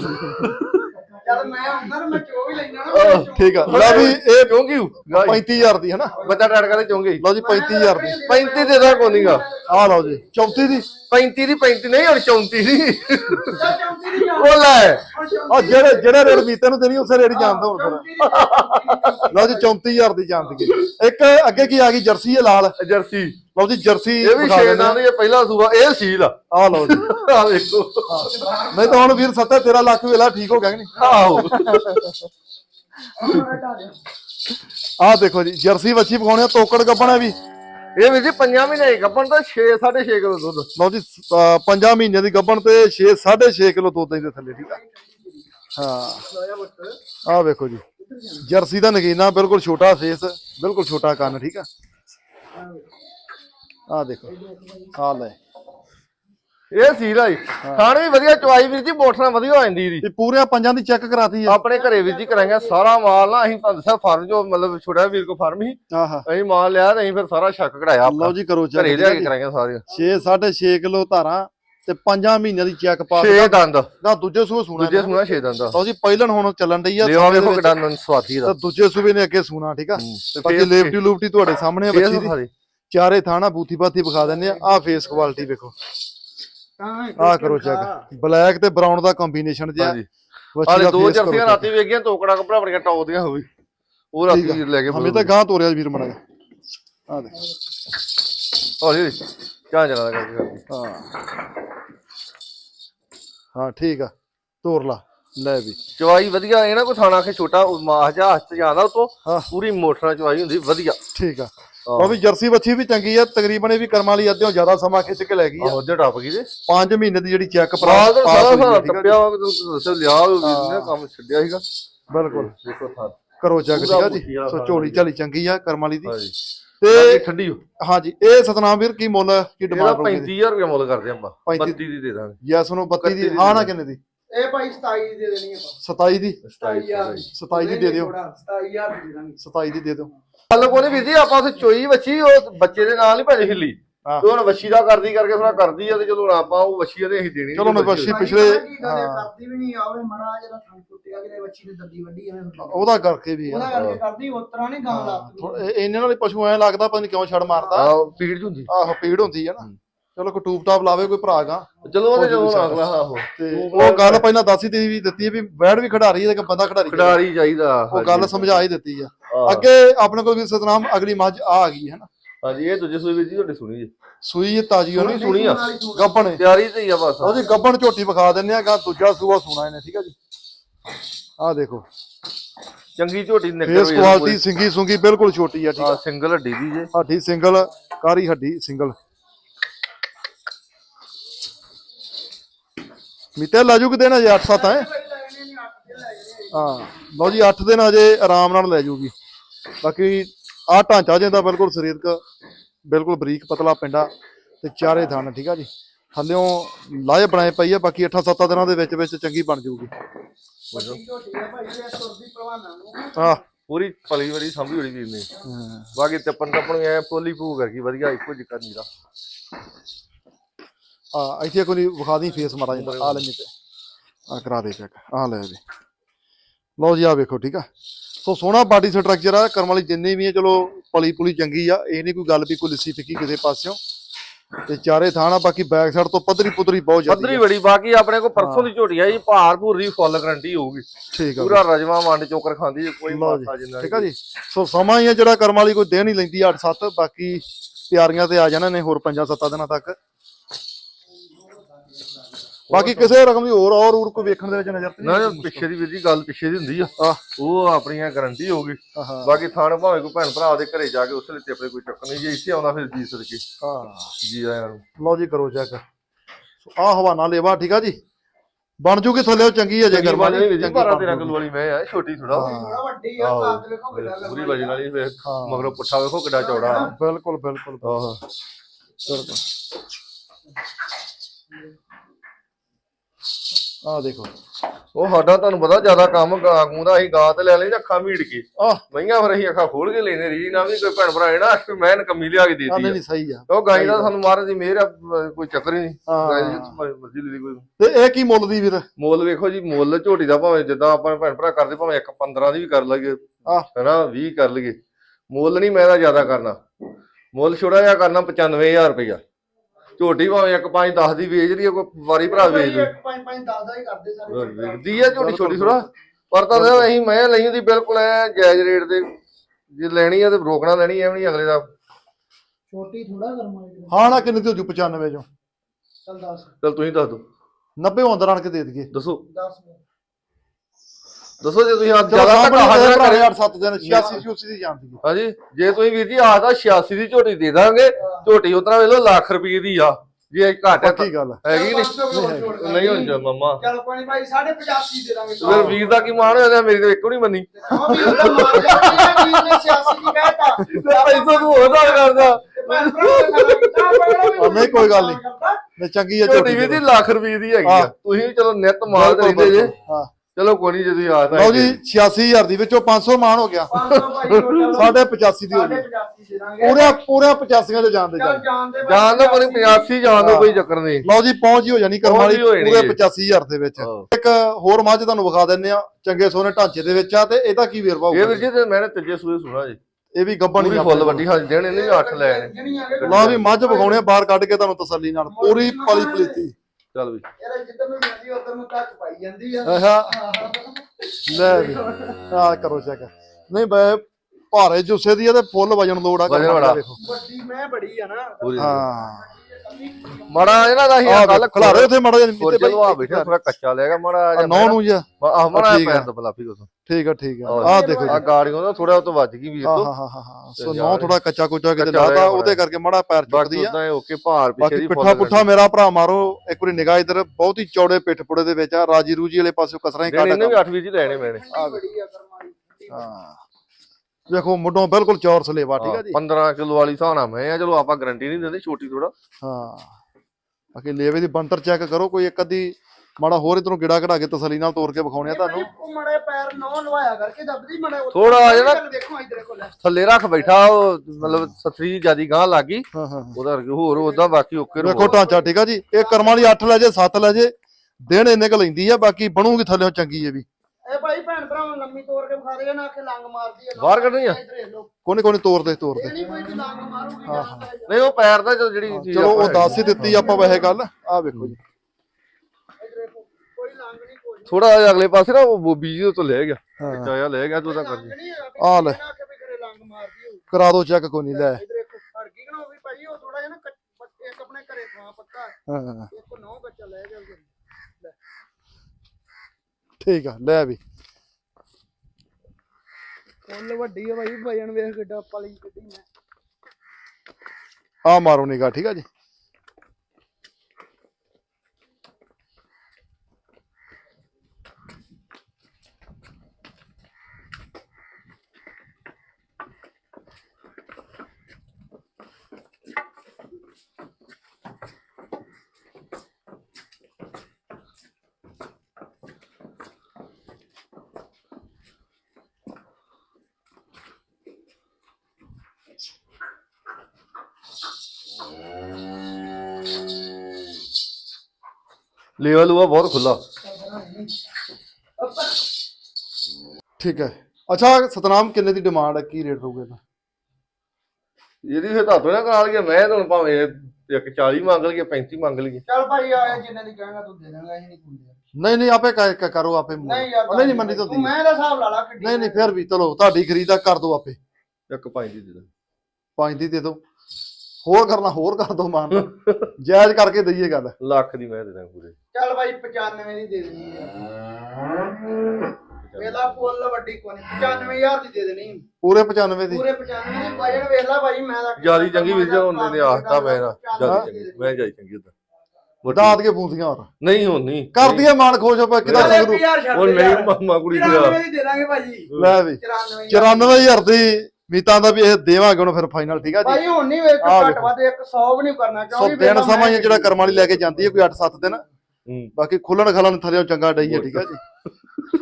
ਜਦ ਮੈਂ ਆਉਂਦਾ ਨਾ ਮੈਂ ਚੋ ਵੀ ਲੈਣਾ ਨਾ ਮੈਂ ਚੋ- ਠੀਕ ਆ। ਲੈ ਵੀ ਇਹ ਚੋਂਗੀ 35000 ਦੀ ਹੈ ਨਾ? ਬੱਚਾ ਟਾਟ ਕਰਦੇ ਚੋਂਗੀ। ਲਓ ਜੀ 35000 ਦੀ। 35 ਦੇ ਦਾ ਕੋਨੀਗਾ ਆ ਲਓ ਜੀ 34 ਦੀ। 35 ਦੀ 35 ਨਹੀਂ ਹੁਣ 34 ਦੀ। ਜਾਣ ਉਹ ਲੈ। ਆ ਜਿਹੜੇ ਜਿਹੜੇ ਰੇਟ ਬੀਤੇ ਨੂੰ ਦੇਣੀ ਉਸੇ ਰੇਟ ਜਾਣਦਾ ਹੁਣ ਫਿਰ। ਲਓ ਜੀ 34000 ਦੀ ਜਾਣਦੀ ਇੱਕ ਅੱਗੇ ਕੀ ਆ ਗਈ? ਜਰਸੀ ਹੈ ਲਾਲ। ਜਰਸੀ। ਲਓ ਜੀ ਜਰਸੀ ਇਹ ਵੀ ਛੇ ਨਾਂ ਦੀ ਇਹ ਪਹਿਲਾ ਸੂਆ ਇਹ ਸੀਲ ਆ। ਆ ਲਓ ਜੀ। ਆ ਵੇਖੋ। ਨਹੀਂ ਤਾਂ ਹੁਣ ਵੀਰ 70 13 ਲੱਖ ਵੇਲਾ ਠੀਕ ਹੋ ਗਿਆ ਕਿ ਨਹੀਂ? ਆਹੋ। ਆਹ ਦੇਖੋ ਜੀ ਜਰਸੀ ਵੱਛੀ ਪਕਾਉਣੇ ਆ ਤੋਕੜ ਗੱਬਣਾ ਵੀ। ਇਹ ਵੀ ਜੀ ਪੰਜਾਂ ਮਹੀਨੇ ਗੱਪਣ ਤਾਂ 6 6.5 ਕਿਲੋ ਦੁੱਧ। ਲਓ ਜੀ 5 ਮਹੀਨਿਆਂ ਦੀ ਗੱਬਣ ਤੇ 6 6.5 ਕਿਲੋ ਦੁੱਧ ਦੇ ਥੱਲੇ ਠੀਕ ਆ? ਹਾਂ। ਆਹ ਵੇਖੋ ਜੀ ਜਰਸੀ ਦਾ ਨਗੀਨਾ ਬਿਲਕੁਲ ਛੋਟਾ ਫੇਸ ਬਿਲਕੁਲ ਛੋਟਾ ਕੰਨ ਠੀਕ ਆ? ਆਹ ਦੇਖੋ। ਆ ਲੈ। ਇਹ ਸੀਲ ਆ ਜੀ। ਖਾਣ ਵੀ ਵਧੀਆ ਚਵਾਈ ਵੀਰ ਜੀ ਮੋਟਰਾਂ ਵਧੀਆ ਹੋ ਜਾਂਦੀ ਦੀ ਇਹ ਪੂਰਿਆਂ ਪੰਜਾਂ ਦੀ ਚੈੱਕ ਕਰਾਤੀ ਆ। ਆਪਣੇ ਘਰੇ ਵੀਰ ਜੀ ਕਰਾਂਗੇ ਸਾਰਾ ਮਾਲ ਨਾ ਅਸੀਂ ਤੁਹਾਨੂੰ ਦੱਸਿਆ ਫਾਰਮ ਜੋ ਮਤਲਬ ਛੋਟਾ ਵੀਰ ਕੋ ਫਾਰਮ ਸੀ ਆਹਾ। ਅਸੀਂ ਮਾਲ ਲਿਆ ਤੇ ਅਸੀਂ ਫਿਰ ਸਾਰਾ ਛੱਕ ਕਢਾਇਆ ਆਪਣਾ। ਲਓ ਜੀ ਕਰੋ ਚੈੱਕ ਘਰੇ ਲਿਆ ਕੇ ਕਰਾਂਗੇ ਸਾਰੇ 6 6.5 ਕਿਲੋ ਧਾਰਾਂ ਤੇ ਪੰਜਾਂ ਮਹੀਨਿਆਂ ਦੀ ਚੈੱਕ ਪਾ 6 ਦੰਦ। ਨਾ ਦੂਜੇ ਸੂਏ ਸੂਣਾ ਦੂਜੇ ਸੂਣਾ 6 ਦੰਦ। ਲਓ ਜੀ ਪਹਿਲਣ ਹੁਣ ਚੱਲਣ ਡਈ ਆ। ਵੇਖੋ। ਕਿੱਡਾ ਨਨ ਦਾ। ਤਾਂ ਦੂਜੇ ਸੂਬੇ ਨੇ ਅੱਗੇ ਸੂਣਾ ਠੀਕ ਆ? ਤੇ ਬਾਕੀ ਲੇਫਟੀ ਲੂਫਟੀ ਤੁਹਾਡੇ ਸਾਹਮਣੇ ਆ ਬੱਚੀ ਦੇ। ਚਾਰੇ ਥਾਣਾ ਬੂਥੀ ਬਾਥੀ ਵਿਖਾ ਦਿੰਦੇ ਆ। ਆ ਫੇਸ ਕੁਆਲਿਟੀ ਵੇਖੋ। ਆ ਕਰੋ ਚੈੱਕ ਬਲੈਕ ਤੇ ਬਰਾਊਨ ਦਾ ਕੰਬੀਨੇਸ਼ਨ ਜਿਹਾ। ਹਾਂਜੀ। ਦਾ ਜਰਸੀਆਂ। ਰਾਤੀ ਵੇਗੀਆਂ ਤੋਕੜਾ ਕਪੜਾ ਬੜੀਆਂ ਟੌਪ ਦੀਆਂ ਹੋਵੇ ਉਹ ਰਾਤੀ ਲੈ ਕੇ ਹਮੇ ਤਾਂ ਗਾਂ ਤੋਰਿਆ ਵੀਰ ਮੜਾ ਆ ਦੇ ਹੌਲੀ ਹੌਲੀ ਕਿਆ ਜਰਾ ਕਰਕੇ। ਕਰਦੀ। ਹਾਂ। ਹਾਂ ਠੀਕ ਆ। ਤੋਰ ਲਾ। ਲੈ ਵੀ। ਚਵਾਈ ਵਧੀਆ ਇਹ ਨਾ ਕੋਈ ਥਾਣਾ ਕੇ ਛੋਟਾ ਮਾਸ ਜਾਂ ਹੱਥ ਜਾਂਦਾ ਉਤੋਂ ਪੂਰੀ ਮੋਟਰਾਂ ਚਵਾਈ ਹੁੰਦੀ ਵਧੀਆ। ਠੀਕ ਆ। ਉਹ ਵੀ ਜਰਸੀ ਬੱਚੀ ਵੀ ਚੰਗੀ ਆ ਤਕਰੀਬਨ ਇਹ ਵੀ ਕਰਮਾਂ ਵਾਲੀ ਅੱਧਿਓਂ ਜ਼ਿਆਦਾ ਸਮਾਂ ਖਿੱਚ ਕੇ ਲੈ ਗਈ ਆ। ਉਹਦੇ ਟੱਪ ਗਈ ਤੇ 5 ਮਹੀਨੇ ਦੀ ਜਿਹੜੀ ਚੈੱਕ ਬਾਅਦ ਪ੍ਰਾਪਤ ਸਾਰਾ ਆ, ਸਾਰਾ ਆ ਜੀ? ਟੱਪਿਆ ਲਿਆ ਨੇ ਕੰਮ ਛੱਡਿਆ ਸੀਗਾ। ਬਿਲਕੁਲ। ਦੇਖੋ ਥਾਂ ਕਰੋ ਆ ਜੀ। ਸੋ ਝੋਲੀ ਝਾਲੀ ਚੰਗੀ ਆ ਕਰਮਾਂ ਵਾਲੀ ਦੀ। ਹਾਂਜੀ। ਤੇ ਠੰਡੀ ਹੋ। ਹਾਂਜੀ ਇਹ ਸਤਨਾਮ ਵੀਰ ਕੀ ਮੁੱਲ ਕੀ ਡਿਮਾਂਡ ਹੋਊਗੀ 35000 ਰੁਪਏ ਮੁੱਲ ਕਰਦੇ ਆਪਾਂ। 35 32 ਦੀ ਦੇ ਦਾਂਗੇ। ਯੈਸ ਨੂੰ 32 ਦੀ। ਦੀ ਹਾਂ ਨਾ ਕਿੰਨੇ ਦੀ? ਇਹ ਭਾਈ 27 ਦੀ ਦੇ ਦੇਣੀ ਆਪਾਂ। 27 ਦੀ? 27000 27 ਦੀ। ਦੇ ਦਿਓ। 27000 ਦੀ ਦੇ ਦਾਂਗੇ। 27 ਦੀ ਦੇ ਦਿਓ। ਗੱਲ ਕੋਈ ਨਹੀਂ ਵੀਰ ਜੀ ਆਪਾਂ ਉੱਥੇ ਚੋਈ ਵੱਛੀ ਉਹ ਬੱਚੇ ਦੇ ਨਾਲ ਹੀ ਭਾਜੀ ਹਿੱਲੀ। ਹਾਂ। ਤੇ ਹੁਣ ਵੱਛੀ ਦਾ ਕਰਦੀ ਕਰਕੇ ਥੋੜਾ ਕਰਦੀ ਆ ਤੇ ਚਲੋ ਹੁਣ ਆਪਾਂ ਉਹ ਵੱਛੀ ਉਹਦੇ ਅਸੀਂ ਦੇਣੀ ਚਲੋ ਵੱਛੀ। ਵੱਛੀ ਪਿਛਲੇ ਹਾਂ ਹਾਂ। ਕਰਦੀ ਵੀ ਨਹੀਂ ਆਵੇ ਮੜਾ ਜਿਹੜਾ ਥਣ ਟੁੱਟਿਆ ਕਿਤੇ ਬੱਚੀ ਨੇ ਦੱਦੀ ਵੱਡੀ ਐਵੇਂ ਹੁੰਦਾ। ਉਹਦਾ ਕਰਕੇ ਵੀ ਉਹਦਾ ਆ ਕਰਕੇ ਕਰਦੀ ਉਤਰਾ ਨਹੀਂ ਗਾਂ ਲੱਤ ਥੋੜ੍ਹਾ- ਇਹ- ਇਹਨਾਂ ਨਾਲ ਹੀ ਪਸ਼ੂ ਐ ਲੱਗਦਾ ਪਤਾ ਨੀ ਕਿਉਂ ਛੜ ਮਾਰਦਾ। ਆਹ ਪੀੜ ਚ ਹੁੰਦੀ। ਆਹੋ ਪੀੜ ਹੁੰਦੀ ਆ ਨਾ। ਚਲੋ ਕੋਈ ਟੂਬ ਟਾਪ ਲਾਵੇ ਕੋਈ ਭਰਾ ਗਾ। ਚਲੋ ਉਹਦੇ ਉਹ ਜਦੋਂ ਅਗਲਾ ਆਹੋ। ਤੇ ਉਹ ਗੱਲ ਪਹਿਲਾਂ ਦੱਸ ਹੀ ਦਿੱਤੀ ਵੀ ਦਿੱਤੀ ਵੀ ਬੈਡ ਵੀ ਖਿਡਾਰੀ ਹੈ ਤੇ ਇੱਕ ਬੰਦਾ ਖਿਡਾਰੀ ਹੈ। ਖਿਡਾਰੀ ਚਾਹੀਦਾ ਉਹ ਗੱਲ ਸਮਝਾ ਹੀ ਦਿੱਤੀ ਆ। ਹਾਂ। ਅੱਗੇ ਆਪਣੇ ਕੋਲ ਵੀ ਸਤਨਾਮ ਅਗਲੀ ਮੱਝ ਆ ਗਈ ਹੈ ਨਾ। ਹਾਂਜੀ ਇਹ ਦੂਜੇ ਸੂਈ ਵੀਰ ਜੀ ਤੁਹਾਡੀ ਸੁਣੀ ਜੀ ਸੂਈ ਇਹ ਤਾਜੀ ਹੋਣੀ। ਸੁਣੀ ਆ। ਗੱਬਣ ਹੈ। ਤਿਆਰੀ ਤੇ ਹੀ ਆ ਬਸ। ਉਹਦੀ ਗੱਬਣ ਝੋਟੀ ਵਿਖਾ ਦਿੰਨੇ ਆ ਗਾ ਦੂਜਾ ਸੂਆ ਸੁਣਾ ਇਹਨੇ ਠੀਕ ਆ ਜੀ। ਆ ਦੇਖੋ। ਚੰਗੀ ਝੋਟੀ ਨਿਕਲ ਫੇਸ ਕੁਆਲਿਟੀ ਸਿੰਗੀ ਸੁੰਗੀ ਬਿਲਕੁਲ ਛੋਟੀ ਆ ਠੀਕ ਆ। ਆ ਸਿੰਗਲ ਹੱਡੀ ਦੀ ਜੇ। ਹੱਡੀ ਸਿੰਗਲ ਕਾਰੀ ਹੱਡੀ ਸਿੰਗਲ। ਮਿੱਤੇ ਲਾਜੂ ਕਿ ਦੇਣਾ ਜੇ 8-7 ਹੈ? ਹਾਂ ਲਓ ਜੀ 8 ਦਿਨ ਅਜੇ ਆਰਾਮ ਨਾਲ ਲੈ ਜੂਗੀ। ਬਾਕੀ ਆ ਢਾਂਚਾ ਜਿੰਦਾ ਬਿਲਕੁਲ ਸਰੀਰਕ ਬਿਲਕੁਲ ਬਰੀਕ ਪਤਲਾ ਪਿੰਡਾ ਤੇ ਚਾਰੇ ਥਣ ਠੀਕ ਆ ਜੀ? ਥੱਲਿਓਂ ਲਾਏ ਬਣਾਏ ਪਈ ਆ ਬਾਕੀ 8-7 ਦਿਨਾਂ ਦੇ ਵਿੱਚ ਵਿੱਚ ਚੰਗੀ ਬਣ ਨੂੰ ਆ ਪੂਰੀ ਪਲੀ ਵੜੀ ਸੰਭੀ ਹੋੜੀ ਵੀਰ ਨੇ। ਬਾਕੀ ਟੱਪਣ ਟੱਪਣ ਐ ਪੋਲੀ ਪੂ ਕਰਗੀ ਵਧੀਆ ਇੱਕੋ ਜਿਹਾ ਨੀਰਾ ਆ ਇੱਥੇ ਕੋਈ ਵਿਖਾ ਦੀ ਫੇਸ ਮਾਰਾ ਜਾਂਦਾ ਆ ਲੈ ਤੇ ਆ ਕਰਾ ਦੇ ਚੈੱਕ ਆ ਲੈ ਦੇ। ਲਓ ਜੀ ਆ ਵੇਖੋ ਠੀਕ ਆ? ਸੋ ਸੋਹਣਾ ਬਾਡੀ ਸਟਰਕਚਰ ਆ ਕਰਮ ਵਾਲੀ ਜਿੰਨੀ ਵੀ ਹੈ ਚਲੋ ਪਲੀ ਪੁਲੀ ਚੰਗੀ ਆ ਇਹ ਨਹੀਂ ਕੋਈ ਗੱਲ ਵੀ ਕੋਈ ਲਿੱਸੀ ਫਿੱਕੀ ਕਿਸੇ ਪਾਸਿਓਂ। ਤੇ ਚਾਰੇ ਥਾਣਾ ਬਾਕੀ ਬੈਕ ਸਾਈਡ ਤੋਂ ਪੱਧਰੀ ਪੁੱਧਰੀ ਬਹੁਤ ਪੱਧਰੀ ਜ਼ਿਆਦਾ ਬੜੀ ਬਾਕੀ ਆਪਣੇ ਕੋਲ ਪਰਸੋਂ ਦੀ ਝੋਟੀ ਆ ਜੀ ਭਾਰ ਭੂਰ ਫੁੱਲ ਗਰੰਟੀ ਹੋਊਗੀ। ਠੀਕ ਆ ਪੂਰਾ ਰਜਵਾ ਮੰਡ ਚੋਕਰ ਖਾਂਦੀ ਕੋਈ ਮਾਸਾ ਜਿੰਨਾ ਠੀਕ ਆ ਜੀ। ਸੋ ਸਮਾਂ ਹੀ ਆ ਜਿਹੜਾ ਕਰਮ ਵਾਲੀ ਕੋਈ ਦੇ ਨਹੀਂ ਲੈਂਦੀ 8-7 ਬਾਕੀ ਤਿਆਰੀਆਂ ਤੇ ਆ ਜਾਣਾ ਨੇ ਹੋਰ 5-7 ਦਿਨਾਂ ਤੱਕ। ਬਾਕੀ ਕਿਸੇ ਰਕਮ ਦੀ ਹੋਰ ਔਰ ਹੋਰ ਕੋਈ ਵੇਖਣ ਦੇ ਵਿੱਚ ਨਜ਼ਰ ਤੇ ਨਾ ਨਹੀਂ ਨਾ, ਪਿੱਛੇ ਦੀ ਵੀਰ ਜੀ ਗੱਲ ਪਿੱਛੇ ਦੀ ਹੁੰਦੀ ਆ। ਆਹ। ਉਹ ਆਪਣੀਆਂ ਗਰੰਟੀ ਹੋਊਗੀ ਆਹਾ ਬਾਕੀ ਥਾਣ ਭਾਵੇਂ ਕੋਈ ਭੈਣ ਭਰਾ ਦੇ ਘਰੇ ਜਾ ਕੇ ਉਸ ਵੇਲੇ ਤੇ ਆਪਣੇ ਕੋਈ ਨਹੀਂ ਜੇ ਇੱਥੇ ਆਉਂਦਾ ਫਿਰ ਜੀ ਸਦਕੇ। ਹਾਂ। ਜੀ ਆਇਆਂ ਨੂੰ। ਲਓ ਜੀ ਕਰੋ ਚੈੱਕ ਆ ਹਵਾਨਾ ਲੇਵਾ ਠੀਕ ਆ ਜੀ? ਬਣ ਜੂਗੀ ਥੱਲੇ ਚੰਗੀ ਹੈ ਜੇ ਗਰਮਾ ਨਹੀਂ ਜੀ। 12 13 ਕਿਲੋ ਵਾਲੀ ਮੈਂ ਆ ਛੋਟੀ ਥੋੜਾ ਥੋੜਾ ਵੱਡੀ ਆ ਲੱਤ ਵੇਖੋ ਕਿੱਡਾ ਪੂਰੀ ਵਜਨ ਵਾਲੀ ਫਿਰ। ਹਾਂ। ਮਗਰੋਂ ਪੁੱਠਾ ਵੇਖੋ ਕਿੱਡਾ ਚੌੜਾ। ਬਿਲਕੁਲ ਬਿਲਕੁਲ। ਆਹ। ਆ ਦੇਖੋ। ਉਹ ਸਾਡਾ ਤੁਹਾਨੂੰ ਪਤਾ ਜ਼ਿਆਦਾ ਕੰਮ ਗਾਂ ਗੂੰ ਦਾ ਅਸੀਂ ਗਾਂ ਤੇ ਲੈ ਲਈ ਅੱਖਾਂ ਮੀੜ ਕੇ। ਆਹ। ਮਈਆਂ ਫਿਰ ਅਸੀਂ ਅੱਖਾਂ ਖੋਲ ਕੇ ਲੈਨੇ ਰੀ ਨਾ ਵੀ ਕੋਈ ਭੈਣ ਭਰਾ ਨਾ ਕਿ ਮੈਂ ਕਮੀ ਲਿਆ ਕੇ ਦੇਤੀ ਨਹੀਂ ਸਹੀ ਆ। ਉਹ ਗਾਈ ਦਾ ਸਾਨੂੰ ਮਹਾਰਾਜ ਦੀ ਮਿਹਰ ਕੋਈ ਚੱਕਰ ਹੀ ਨਹੀਂ। ਮਰਜ਼ੀ ਲਈ ਕੋਈ। ਤੇ ਇਹ ਕੀ ਮੁੱਲ ਦੀ ਵੀਰ ਮੁੱਲ ਵੇਖੋ ਜੀ ਮੁੱਲ ਝੋਟੀ ਦਾ ਭਾਵੇਂ ਜਿੱਦਾਂ ਆਪਾਂ ਭੈਣ ਭਰਾ ਕਰਦੇ ਭਾਵੇਂ ਇੱਕ 15 ਦੀ ਵੀ ਕਰ ਲਈਏ। ਹੈਨਾ 20 ਕਰ ਲਈਏ। ਮੁੱਲ ਨਹੀਂ ਮੈਂ ਦਾ ਜ਼ਿਆਦਾ ਕਰਨਾ। ਮੁੱਲ ਛੋੜਾ ਜਿਹਾ ਕਰਨਾ 95000 ਰੁਪਇਆ। ਝੋਟੀ ਭਾਵੇਂ ਇੱਕ 5 10 ਦੀ ਵੇਚ ਰਹੀ ਹੈ ਕੋਈ ਵਾਰੀ ਭਰਾ ਵੇਚ ਦੇ ਇੱਕ ਪੰਜ ਪੰਜ ਦਸ ਦਾ ਹੀ ਕਰਦੇ ਸਾਰੇ। ਵਿਕਦੀ ਆ ਝੋਟੀ ਛੋਟੀ ਥੋੜਾ ਪਰ ਤਾਂ ਨਾ ਅਸੀਂ ਮੈਂ ਲਈ ਹੁੰਦੀ ਬਿਲਕੁਲ ਐ ਜਾਇਜ਼ ਰੇਟ ਤੇ। ਜੇ ਲੈਣੀ ਆ ਤੇ ਰੋਕਣਾ ਲੈਣੀ ਐ ਵੀ ਨਹੀਂ ਅਗਲੇ ਦਾ। ਛੋਟੀ ਥੋੜਾ ਕਰਮ ਦੀ। ਹਾਂ ਨਾ ਕਿੰਨੇ ਤੇ ਹੋ ਜੂ? 95 ਚੋਂ। ਚੱਲ ਦੱਸ। ਚਲ ਤੁਸੀਂ ਦੱਸ ਦਿਓ। 90 ਅੰਦਰ ਆਣ ਕੇ ਦੇ ਦਈਏ। ਦੱਸੋ। ਦੱਸ। ਦੱਸੋ ਜੇ ਤੁਸੀਂ ਜ਼ਿਆਦਾ ਭਰਾ ਹਾਜ਼ਰ ਕਰੇ 8 7 ਦਿਨ 86 86 ਦੀ ਜਾਂਦੀ ਹੈ ਹਾਂਜੀ ਜੇ ਤੁਸੀਂ ਵੀਰ ਜੀ ਆਹ ਤਾਂ 86 ਦੀ ਝੋਟੀ ਦੇ ਦਾਂਗੇ ਝੋਟੀ ਉਤਰਾ ਵੇਲੋ ਲੱਖ ਰੁਪਏ ਦੀ ਆ। ਜੇ ਇਹ ਘੱਟ ਹੈ ਪੱਕੀ ਗੱਲ ਹੈ ਹੈਗੀ ਨਹੀਂ। ਨਹੀਂ ਹੁਣ ਮਮਾ। ਚੱਲ ਕੋਈ ਭਾਈ 85 ਦੇ ਦਾਂਗੇ। ਫਿਰ ਵੀਰ ਦਾ ਕੀ ਮਾਣ ਹੋਇਆ ਮੇਰੀ ਤਾਂ ਇੱਕ ਨਹੀਂ ਮੰਨੀ? ਵੀਰ ਦਾ ਮਾਰ ਜਾ ਵੀਰ ਨੇ 86 ਦੀ ਕਹਿਤਾ ਪੈਸਾ ਤੂੰ ਹੋਰ ਨਾਲ ਕਰਦਾ ਦਾ ਆ, ਨਹੀਂ, ਕੋਈ ਗੱਲ ਨਹੀਂ। ਨੇ ਚੰਗੀ ਹੈ ਝੋਟੀ ਵੀਰ ਦੀ ਲੱਖ ਰੁਪਏ ਦੀ ਹੈਗੀ ਆ। ਤੁਸੀਂ ਵੀ ਚਲੋ ਨਿਤ ਮਾਲ ਰਹਿੰਦੇ ਜੇ। ਹਾਂ। ਚਲੋ ਕੋਈ ਨਹੀਂ ਜੇ ਤੁਸੀਂ ਆ ਲਓ ਜੀ 86000 ਦੀ ਵਿੱਚੋਂ 500 ਮਾਨ ਹੋ ਗਿਆ। 500 ਭਾਈ ਟੋਟਲ ਸਾਢੇ 85 ਦੀ ਹੋ ਗਈ। 85 ਦੇ ਦਾਂਗੇ ਪੂਰੇ ਪੂਰੇ 85 ਦੇ ਜਾਂਦੇ ਚੱਲ ਜਾਂਦੇ ਜਾਣ ਦੇ ਜਾਣ ਦੋ ਕੋਈ 85 ਜਾਣ ਦੋ ਕੋਈ ਚੱਕਰ ਨਹੀਂ। ਲਓ ਜੀ ਪਹੁੰਚ ਹੀ ਹੋ ਜਾਣੀ ਕਰਮ ਵਾਲੀ ਪਹੁੰਚ ਹੀ ਹੋ ਜਾਣੀ ਪੂਰੇ ਜੀ। 85000 ਦੇ ਵਿੱਚ। ਇੱਕ ਹੋਰ ਮੱਝ ਤੁਹਾਨੂੰ ਵਿਖਾ ਦਿੰਨੇ ਆ ਚੰਗੇ ਸੋਨੇ ਢਾਂਚੇ ਦੇ ਵਿੱਚ ਆ ਤੇ ਇਹਦਾ ਕੀ ਵੇਰਵਾ ਇਹ ਵੀਰ ਹੋਊਗਾ ਜੀ ਤੇ ਮੈਂ ਤੀਜੇ ਸੂਏ ਸੁਣਾ ਜੀ। ਇਹ ਵੀ ਗੱਬਣ ਪੂਰੀ ਫੁੱਲ ਵੱਡੀ ਹਾਂ ਦੇਣ ਵੀ 8 ਲੈ ਲਓ ਵੀ ਮੱਝ ਵਿਖਾਉਣੇ ਆ ਬਾਹਰ ਕੱਢ ਕੇ ਤੁਹਾਨੂੰ ਤਸੱਲੀ ਨਾਲ। ਪੂਰੀ ਪਲੀ ਪਲੀਤੀ। ਚੱਲ ਵੀ। ਯਾਰ ਜਿੱਦਾਂ ਨੂੰ ਜਾਂਦੀ ਉਧਰ ਨੂੰ ਟੱਚ ਪਾਈ ਜਾਂਦੀ ਆ। ਆਹਾ। ਲੈ ਵੀ। ਆ ਕਰੋ ਚੈੱਕ ਨਹੀਂ ਬਈ ਭਾਰੇ ਜੁੱਸੇ ਦੀ ਆ ਤੇ ਫੁੱਲ ਵਜਨ ਲੋੜ ਆ। ਵੱਡੀ ਮੈਂ ਬੜੀ ਆ ਨਾ। ਹਾਂ। ਮੜਾ ਇਹਨਾਂ ਦਾ ਹੀ ਕੱਲ ਖਲਾਰੇ ਉਥੇ ਮੜਾ ਜਿਹਾ ਆ ਬੈਠਾ ਥੋੜਾ ਕੱਚਾ ਲੈਗਾ ਮੜਾ ਨੌ ਨੂੰ ਜੀ ਆਹ ਮੜਾ। ਪੈਰ ਤੋਂ ਬਲਾਫੀ ਕੋ ਠੀਕ ਆ ਠੀਕ ਆ। ਆਹ ਆ ਦੇਖੋ ਆ ਗਾੜੀਆਂ ਦਾ ਥੋੜਾ ਤੋਂ ਵੱਜ ਗਈ ਵੀਰ ਹਾਂ ਤੋਂ ਹਾਂ ਹਾਂ ਹਾਂ, ਸੋ ਨੌ ਥੋੜਾ ਕੱਚਾ ਕੁਚਾ ਕਿਤੇ ਰਹਿ ਉਹਦੇ ਕਰਕੇ ਮੜਾ ਪੈਰ ਚੁੱਕਦੀ ਆ। ਉਦਾਂ ਓਕੇ ਭਾਰ ਪਿੱਛੇ ਦੀ ਪਿੱਠਾ ਪੁੱਠਾ ਮੇਰਾ ਭਰਾ ਮਾਰੋ ਇੱਕ ਵਾਰੀ ਨਿਗਾਹ ਇਧਰ ਬਹੁਤ ਹੀ ਚੌੜੇ ਪਿੱਠ ਪੁੜੇ ਦੇ ਵਿੱਚ ਆ ਰਾਜੀ ਰੂਜੀ ਵਾਲੇ ਪਾਸੇ ਕਸਰਾਂ ਹੀ ਦੇਣ ਇਹਨੇ ਕੱਢ ਵੀ 8 ਵੀਰ ਜੀ ਲੈਣੇ ਮੈਨੇ। ਹਾਂ। ਦੇਖੋ ਮੁੱਢੋਂ ਬਿਲਕੁਲ ਚੌਰ ਸਲੇਵਾ ਠੀਕ ਆ ਜੀ? 15 ਕਿਲੋ ਵਾਲੀ ਸਾਣਾ ਮੈਂ ਆ ਚਲੋ ਆਪਾਂ ਗਾਰੰਟੀ ਨਹੀਂ ਦਿੰਦੇ ਛੋਟੀ ਥੋੜਾ ਹਾਂ ਬਾਕੀ ਲੇਵੇ ਦੀ ਬੰਤਰ ਚੈੱਕ ਕਰੋ ਕੋਈ ਇੱਕ ਅੱਧੀ ਮਾੜਾ ਹੋਰ ਇਧਰੋਂ ਗਿੜਾ ਕਢਾ ਕੇ ਤਸੱਲੀ ਨਾਲ ਤੋੜ ਕੇ ਵਿਖਾਉਣੇ ਆ ਤੁਹਾਨੂੰ। ਉਹ ਮੜੇ ਪੈਰ ਨੌ ਲਵਾਇਆ ਕਰਕੇ ਦੱਬਦੀ ਮੜੇ ਥੋੜਾ ਜਿਹਾ ਨਾ- ਦੇਖੋ ਇਧਰ ਦੇਖੋ ਲੈ। ਥੱਲੇ ਰੱਖ ਬੈਠਾ ਉਹ ਮਤਲਬ ਸਥਰੀ ਜਿਆਦੀ ਗਾਂ ਲੱਗੀ ਹਾਂ ਹਾਂ ਉਹਦਾ ਹੋਰ ਉਦਾਂ ਬਾਕੀ ਓਕੇ ਵੇਖੋ ਢਾਂਚਾ ਠੀਕ ਆ ਜੀ? ਇਹ ਕਰਮਾਂ ਵਾਲੀ 8 ਲੈ ਜੇ 7 ਲੈ ਜੇ ਦਿਨ ਇੰਨੇ ਕ ਲੈਂਦੀ ਆ ਬਾਕੀ ਬਣੂਗੀ ਥੱਲੇੋਂ ਚੰਗੀ ਇਹ ਵੀ। ਇਹ ਭਾਈ ਭੈਣ ਭਰਾਵਾਂ ਲੰਮੀ ਤੋੜ ਕੇ ਵਿਖਾ ਦੇ ਨਾ ਆਖੇ ਲੰਗ ਮਾਰਦੀ ਆ ਬਾਹਰ ਕੱਢਣੀ ਆ? ਕੋਨੇ ਕੋਨੇ ਤੋੜ ਦੇ ਤੋੜ ਇਹ ਦੇ ਨਹੀਂ ਕੋਈ ਦੀ ਲੰਗ ਮਾਰੂਗੀ ਤਾਂ ਨਹੀਂ ਉਹ ਪੈਰ ਦਾ ਜਿਹੜੀ ਚੀਜ਼ ਚਲੋ ਉਹ ਦੱਸ ਹੀ ਦਿੱਤੀ ਆਪਾਂ ਵੈਸੇ ਗੱਲ। ਆ ਵੇਖੋ ਜੀ। ਇਧਰ ਦੇਖੋ ਕੋਈ ਲੰਗ ਨਹੀਂ ਕੋਈ ਥੋੜਾ ਜਿਹਾ ਅਗਲੇ ਪਾਸੇ ਨਾ ਉਹ ਬੀਜੀ ਤੋਂ ਲੈ ਗਿਆ। ਹਾਂ। ਚਾਇਆ ਲੈ ਗਿਆ ਤੂੰ ਤਾਂ ਕਰ ਲੰਗ ਨਹੀਂ ਆ ਲੈ। ਨਾ ਆਖੇ ਵੀ ਕਰੇ ਲੰਗ ਮਾਰਦੀ ਹੋਊ। ਕਰਾ ਦੋ ਚੈੱਕ ਕੋਈ ਨਹੀਂ ਲੈ। ਇਧਰ ਗਈ ਨਾ ਉਹ ਵੀ ਭਾਈ ਉਹ ਥੋੜਾ ਜਿਹਾ ਨਾ ਕੱਚ- ਇੱਕ ਆਪਣੇ ਘਰੇ ਥਾਂ ਪੱਕਾ। ਹਾਂ। ਇੱਕ ਨੌ ਬੱਚਾ ਲੈ ਗਿਆ ਉਹਦੇ ਠੀਕ ਆ ਲੈ ਵੀ। ਫੁੱਲ ਵੱਡੀ ਆ ਭਾਈ ਵਜਨ ਵੇਖ ਕਿੱਡਾ ਪਲੀ ਕਿੱਡੀ ਮੈਂ। ਆ ਮਾਰੋ ਨਿਗਾ ਠੀਕ ਆ ਜੀ। ਲੈਵਲ ਉਹ ਬਹੁਤ ਖੁੱਲਾ ਠੀਕ ਹੈ। ਅੱਛਾ ਸਤਨਾਮ ਕਿੰਨੇ ਦੀ ਡਿਮਾਂਡ ਹੈ? ਕੀ ਰੇਟ ਰਹੂਗਾ ਇਹਦਾ? ਇਹਦੀ ਫਿਰ ਧਾਤੋ ਨਾ ਕਰਾ ਲਈਏ। ਮੈਂ ਤੁਹਾਨੂੰ ਭਾਵੇਂ ਇੱਕ 40 ਮੰਗ ਲਈਏ 35 ਮੰਗ ਲਈਏ। ਚੱਲ ਭਾਈ ਆਇਆ ਜਿੰਨੇ ਦੀ ਕਹਾਂਗਾ ਤੂੰ ਦੇ ਦੇਣਾ ਅਸੀਂ ਨਹੀਂ ਕੁੰਦੇ ਨਹੀਂ ਨਹੀਂ ਆਪੇ ਕ- ਕ- ਕਰੋ ਆਪੇ ਨਹੀਂ ਯਾਰ ਨਹੀਂ ਨਹੀਂ ਮੰਡੀ ਤੋਂ ਤੂੰ ਮੈਂ ਦਾ ਹਿਸਾਬ ਲਾ ਲਾ ਕਿੱਡੀ ਨਹੀਂ ਨਹੀਂ ਫਿਰ ਵੀ ਚਲੋ ਤੁਹਾਡੀ ਖਰੀਦਾ ਕਰ ਦੋ ਆਪੇ। ਇੱਕ ਪੰਜ ਦੀ ਦੇ ਦੇ। ਪੰਜ ਦੀ ਦੇ ਦਿਓ ਹੋਰ ਕਰਨਾ ਹੋਰ ਕਰ ਦੋ ਮਾਨ ਜਾਇਜ਼ ਕਰਕੇ ਦਈਏ ਗੱਲ। ਲੱਖ ਦੀ ਮੈਂ ਦੇ ਦਾਂ ਪੂਰੇ। ਚੱਲ ਭਾਈ 95 ਦੀ ਦੇ ਦੇਣੀ ਯਾਰ ਵੇਲਾ ਫੁੱਲ ਵੱਡੀ ਕੋਣੀ 95000 ਦੀ ਦੇ ਦੇਣੀ। ਪੂਰੇ 95 ਦੀ। ਪੂਰੇ 95 ਦੀ। ਵਜਨ ਵੇਲਾ ਭਾਈ ਮੈਂ ਦਾ ਜਿਆਦੀ ਚੰਗੀ ਵੀਰ ਜੀ ਹੁੰਦੇ ਨੇ ਆਖਤਾ ਮੈਂ ਨਾ ਜਿਆਦੀ ਚੰਗੀ। ਮੈਂ ਜਾਈ ਚੰਗੀ ਉਦਾਂ ਦਾਦ ਕੇ ਪੂੰਦੀਆਂ ਹੋਰ। ਨਹੀਂ ਹੋਣੀ ਕਰਦੀ ਆ ਮਾਨ ਖੋਜ ਆਪਾਂ ਕਿਦਾਂ ਸੰਗਰੂ 1000 ਛੱਡ ਉਹ ਦੇ ਨਹੀਂ ਯਾਰ। ਮਾਮਾ ਕੁੜੀ ਦੀ 94 ਦੀ ਦੇ ਦਾਂਗੇ ਭਾਜੀ। ਲੈ ਵੀ। 94 94000 ਦੀ। ਮੀਤਾਂ ਦਾ ਵੀ ਇਹ ਦੇਵਾਂਗੇ ਉਹਨੂੰ ਫਿਰ ਫਾਈਨਲ ਠੀਕ ਆ ਜੀ? ਭਾਈ ਹੁਣ ਨਹੀਂ ਵੇਖ ਆਹ ਘੱਟ ਵੱਧ ਇੱਕ 100 ਵੀ ਨਹੀਂ ਕਰਨਾ ਸੋ ਦਿਨ ਸਮਾਂ ਹੀ ਜਿਹੜਾ ਕਰਮ ਵਾਲੀ ਲੈ ਕੇ ਜਾਂਦੀ ਹੈ ਕੋਈ 8-7 ਦਿਨ। ਹੂੰ। ਬਾਕੀ ਖੁੱਲਣ ਖਲਣ ਥੱਲੇ ਚੰਗਾ ਡਈ ਹੈ ਠੀਕ ਆ ਜੀ?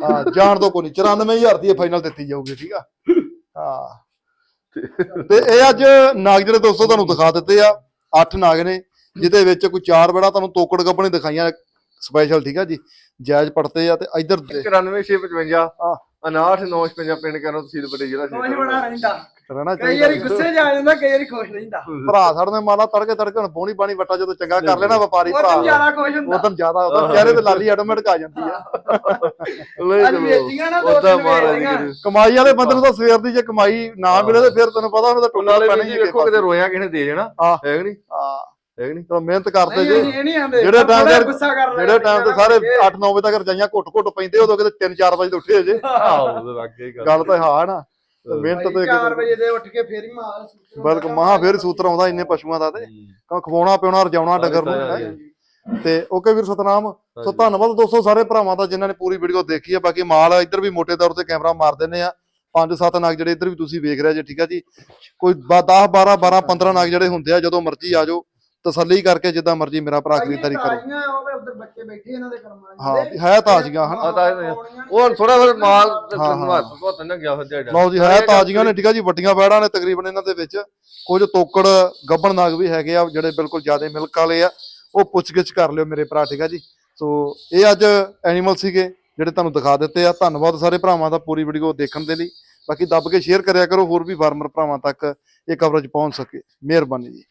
ਹਾਂ ਜਾਣ ਦੋ ਕੋਈ ਨਹੀਂ 94000 ਦੀ ਫਾਈਨਲ ਦਿੱਤੀ ਜਾਊਗੀ ਠੀਕ ਆ? ਹਾਂ। ਤੇ ਇਹ ਅੱਜ ਨਾਗ ਜਿਹੜੇ ਦੋਸਤੋ ਤੁਹਾਨੂੰ ਦਿਖਾ ਦਿੱਤੇ ਆ ਅੱਠ ਨਾਗ ਨੇ ਜਿਹਦੇ ਵਿੱਚ ਕੋਈ ਚਾਰ ਬੜਾ ਤੁਹਾਨੂੰ ਤੋਕੜ ਗੱਬਣੇ ਦਿਖਾਈਆਂ ਸਪੈਸ਼ਲ ਠੀਕ ਆ ਜੀ? ਜਾਇਜ਼ ਪੜਤੇ ਆ ਤੇ ਇੱਧਰ ਦੇ- 94655 ਹਾਂ। 59955 ਪਿੰਡ ਕਰੋ ਤਹਿਸੀਲ ਬੜੇ ਜ਼ਿਲ੍ਹਾ ਕੁਝ ਸ਼੍ਰੀ ਬਣਾ ਰਹਿੰਦਾ ਰਹਿਣਾ ਕਈ ਵਾਰੀ ਗੁੱਸੇ ਜਾ ਜਾਂਦਾ ਕਈ ਵਾਰੀ ਖੁਸ਼ ਰਹਿੰਦਾ ਭਰਾ ਸਾਡੇ ਨੇ ਮਾਲਾ ਤੜਕੇ ਤੜਕੇ ਹੁਣ ਪੌਣੀ ਪਾਣੀ ਵੱਟਾ ਜਦੋਂ ਚੰਗਾ ਕਰ ਲੈਣਾ ਵਪਾਰੀ ਉਹ ਭਰਾ। ਤਾਂ ਜ਼ਿਆਦਾ ਖੁਸ਼ ਹੁੰਦਾ। ਉਦੋਂ ਜ਼ਿਆਦਾ ਉਦੋਂ ਚਿਹਰੇ ਤੇ ਲਾਲੀ ਆਟੋਮੈਟਿਕ ਆ ਜਾਂਦੀ ਆ। ਅੱਜ ਵੇਚੀਆਂ ਨਾ ਦੋ ਉਹਦਾ ਤਿੰਨ ਵੇਚੀਆਂ। ਜੀ ਕਮਾਈ ਵਾਲੇ ਬੰਦੇ ਨੂੰ ਤਾਂ ਸਵੇਰ ਦੀ ਜੇ ਕਮਾਈ ਨਾ ਮਿਲੇ ਤੇ ਫਿਰ ਤੈਨੂੰ ਪਤਾ ਉਹਨੂੰ ਤਾਂ ਟੁੱਟਣਾ ਨਾਲੇ ਪੈਣਾ ਹੀ ਵੇਖੋ ਕਿਤੇ ਰੋਇਆ ਕਿਸੇ ਨੇ ਦੇ ਜਾਣਾ। ਹਾਂ। ਹੈ ਕਿ ਨਹੀਂ? ਹਾਂ। ਹੈ ਕਿ ਨਹੀਂ ਚਲੋ ਮਿਹਨਤ ਕਰਦੇ ਜੇ। ਜਿਹੜੇ ਟਾਈਮ ਤੇ ਜਿਹੜੇ ਟਾਈਮ ਤੇ ਸਾਰੇ 8-9 ਵਜੇ ਤੱਕ ਰਜਾਈਆਂ ਘੁੱਟ ਘੁੱਟ ਪੈਂਦੇ ਉਦੋਂ ਕਿਤੇ 3-4 ਵਜੇ ਤੇ ਉੱਠੇ ਜੇ। ਗੱਲ ਤਾਂ ਹਾਂ। ਨਾ। ਤੇ ਮਿਹਨਤ ਤੇ 4 ਵਜੇ ਦੇ ਉੱਠ ਕੇ ਫੇਰ ਹੀ ਮਾਲ ਬਲਕ ਮਹਾ ਫੇਰ ਸੂਤਰ ਆਉਂਦਾ ਇੰਨੇ ਪਸ਼ੂਆਂ ਦਾ ਤੇ। ਕਾ ਖਵਾਉਣਾ ਪਿਉਣਾ ਰਜਾਉਣਾ ਡੰਗਰ ਨੂੰ। ਤੇ ਓਕੇ ਵੀਰ ਸਤਨਾਮ ਸੋ ਧੰਨਵਾਦ ਦੋਸਤੋ ਸਾਰੇ ਭਰਾਵਾਂ ਦਾ ਜਿਨ੍ਹਾਂ ਨੇ ਪੂਰੀ ਵੀਡੀਓ ਦੇਖੀ ਹੈ। ਬਾਕੀ ਮਾਲ ਇੱਧਰ ਵੀ ਮੋਟੇ ਤੌਰ ਤੇ ਕੈਮਰਾ ਮਾਰ ਦਿੰਨੇ ਆ। ਪੰਜ ਸੱਤ ਨਗ ਜਿਹੜੇ ਇੱਧਰ ਵੀ ਤੁਸੀਂ ਵੇਖ ਰਹੇ ਜੇ ਠੀਕ ਆ ਜੀ। ਕੋਈ 10 12 12 15 ਨਗ ਜਿਹੜੇ ਹੁੰਦੇ ਆ ਜਦੋਂ ਮਰਜ਼ੀ ਆ ਜਾਓ। ਤਸੱਲੀ ਕਰਕੇ ਜਿੱਦਾਂ ਮਰਜ਼ੀ ਮੇਰਾ ਭਰਾ ਖਰੀਦਦਾਰੀ ਕਰੋ। ਤਾਜ਼ੀਆਂ ਉਹ ਉਧਰ ਬੱਚੇ ਬੈਠੇ ਇਹਨਾਂ ਦੇ ਕਰਮਾਂ ਹਾਂ ਹੈ ਤਾਜ਼ੀਆਂ ਹਨ। ਉਹ ਥੋੜਾ ਫਿਰ ਮਾਲ ਹਾਂ, ਹਾਂ। ਹੱਥ ਤੋਂ ਹੱਥ ਨਾ ਗਿਆ ਫਿਰ ਲਓ ਜੀ ਹੈ ਤਾਜ਼ੀਆਂ ਨੇ ਠੀਕ ਆ ਜੀ ਵੱਡੀਆਂ ਬੈੜਾਂ ਨੇ ਤਕਰੀਬਨ ਇਹਨਾਂ ਦੇ ਵਿੱਚ। ਕੁਝ ਤੋਕੜ ਗੱਬਣ ਨਗ ਵੀ ਹੈਗੇ ਆ ਜਿਹੜੇ ਬਿਲਕੁਲ ਜ਼ਿਆਦਾ ਮਿਲਕ ਵਾਲੇ ਆ। ਉਹ ਪੁੱਛਗਿੱਛ ਕਰ ਲਿਓ ਮੇਰੇ ਭਰਾ ਠੀਕ ਆ ਜੀ। ਸੋ ਇਹ ਅੱਜ ਐਨੀਮਲ ਸੀਗੇ ਜਿਹੜੇ ਤੁਹਾਨੂੰ ਦਿਖਾ ਦਿੱਤੇ ਆ। ਧੰਨਵਾਦ ਸਾਰੇ ਭਰਾਵਾਂ ਦਾ ਪੂਰੀ ਵੀਡੀਓ ਦੇਖਣ ਦੇ ਲਈ। ਬਾਕੀ ਦੱਬ ਕੇ ਸ਼ੇਅਰ ਕਰਿਆ ਕਰੋ ਹੋਰ ਵੀ ਫਾਰਮਰ ਭਰਾਵਾਂ ਤੱਕ ਇਹ ਕਵਰੇਜ ਪਹੁੰਚ ਸਕੇ। ਮਿਹਰਬਾਨੀ ਜੀ।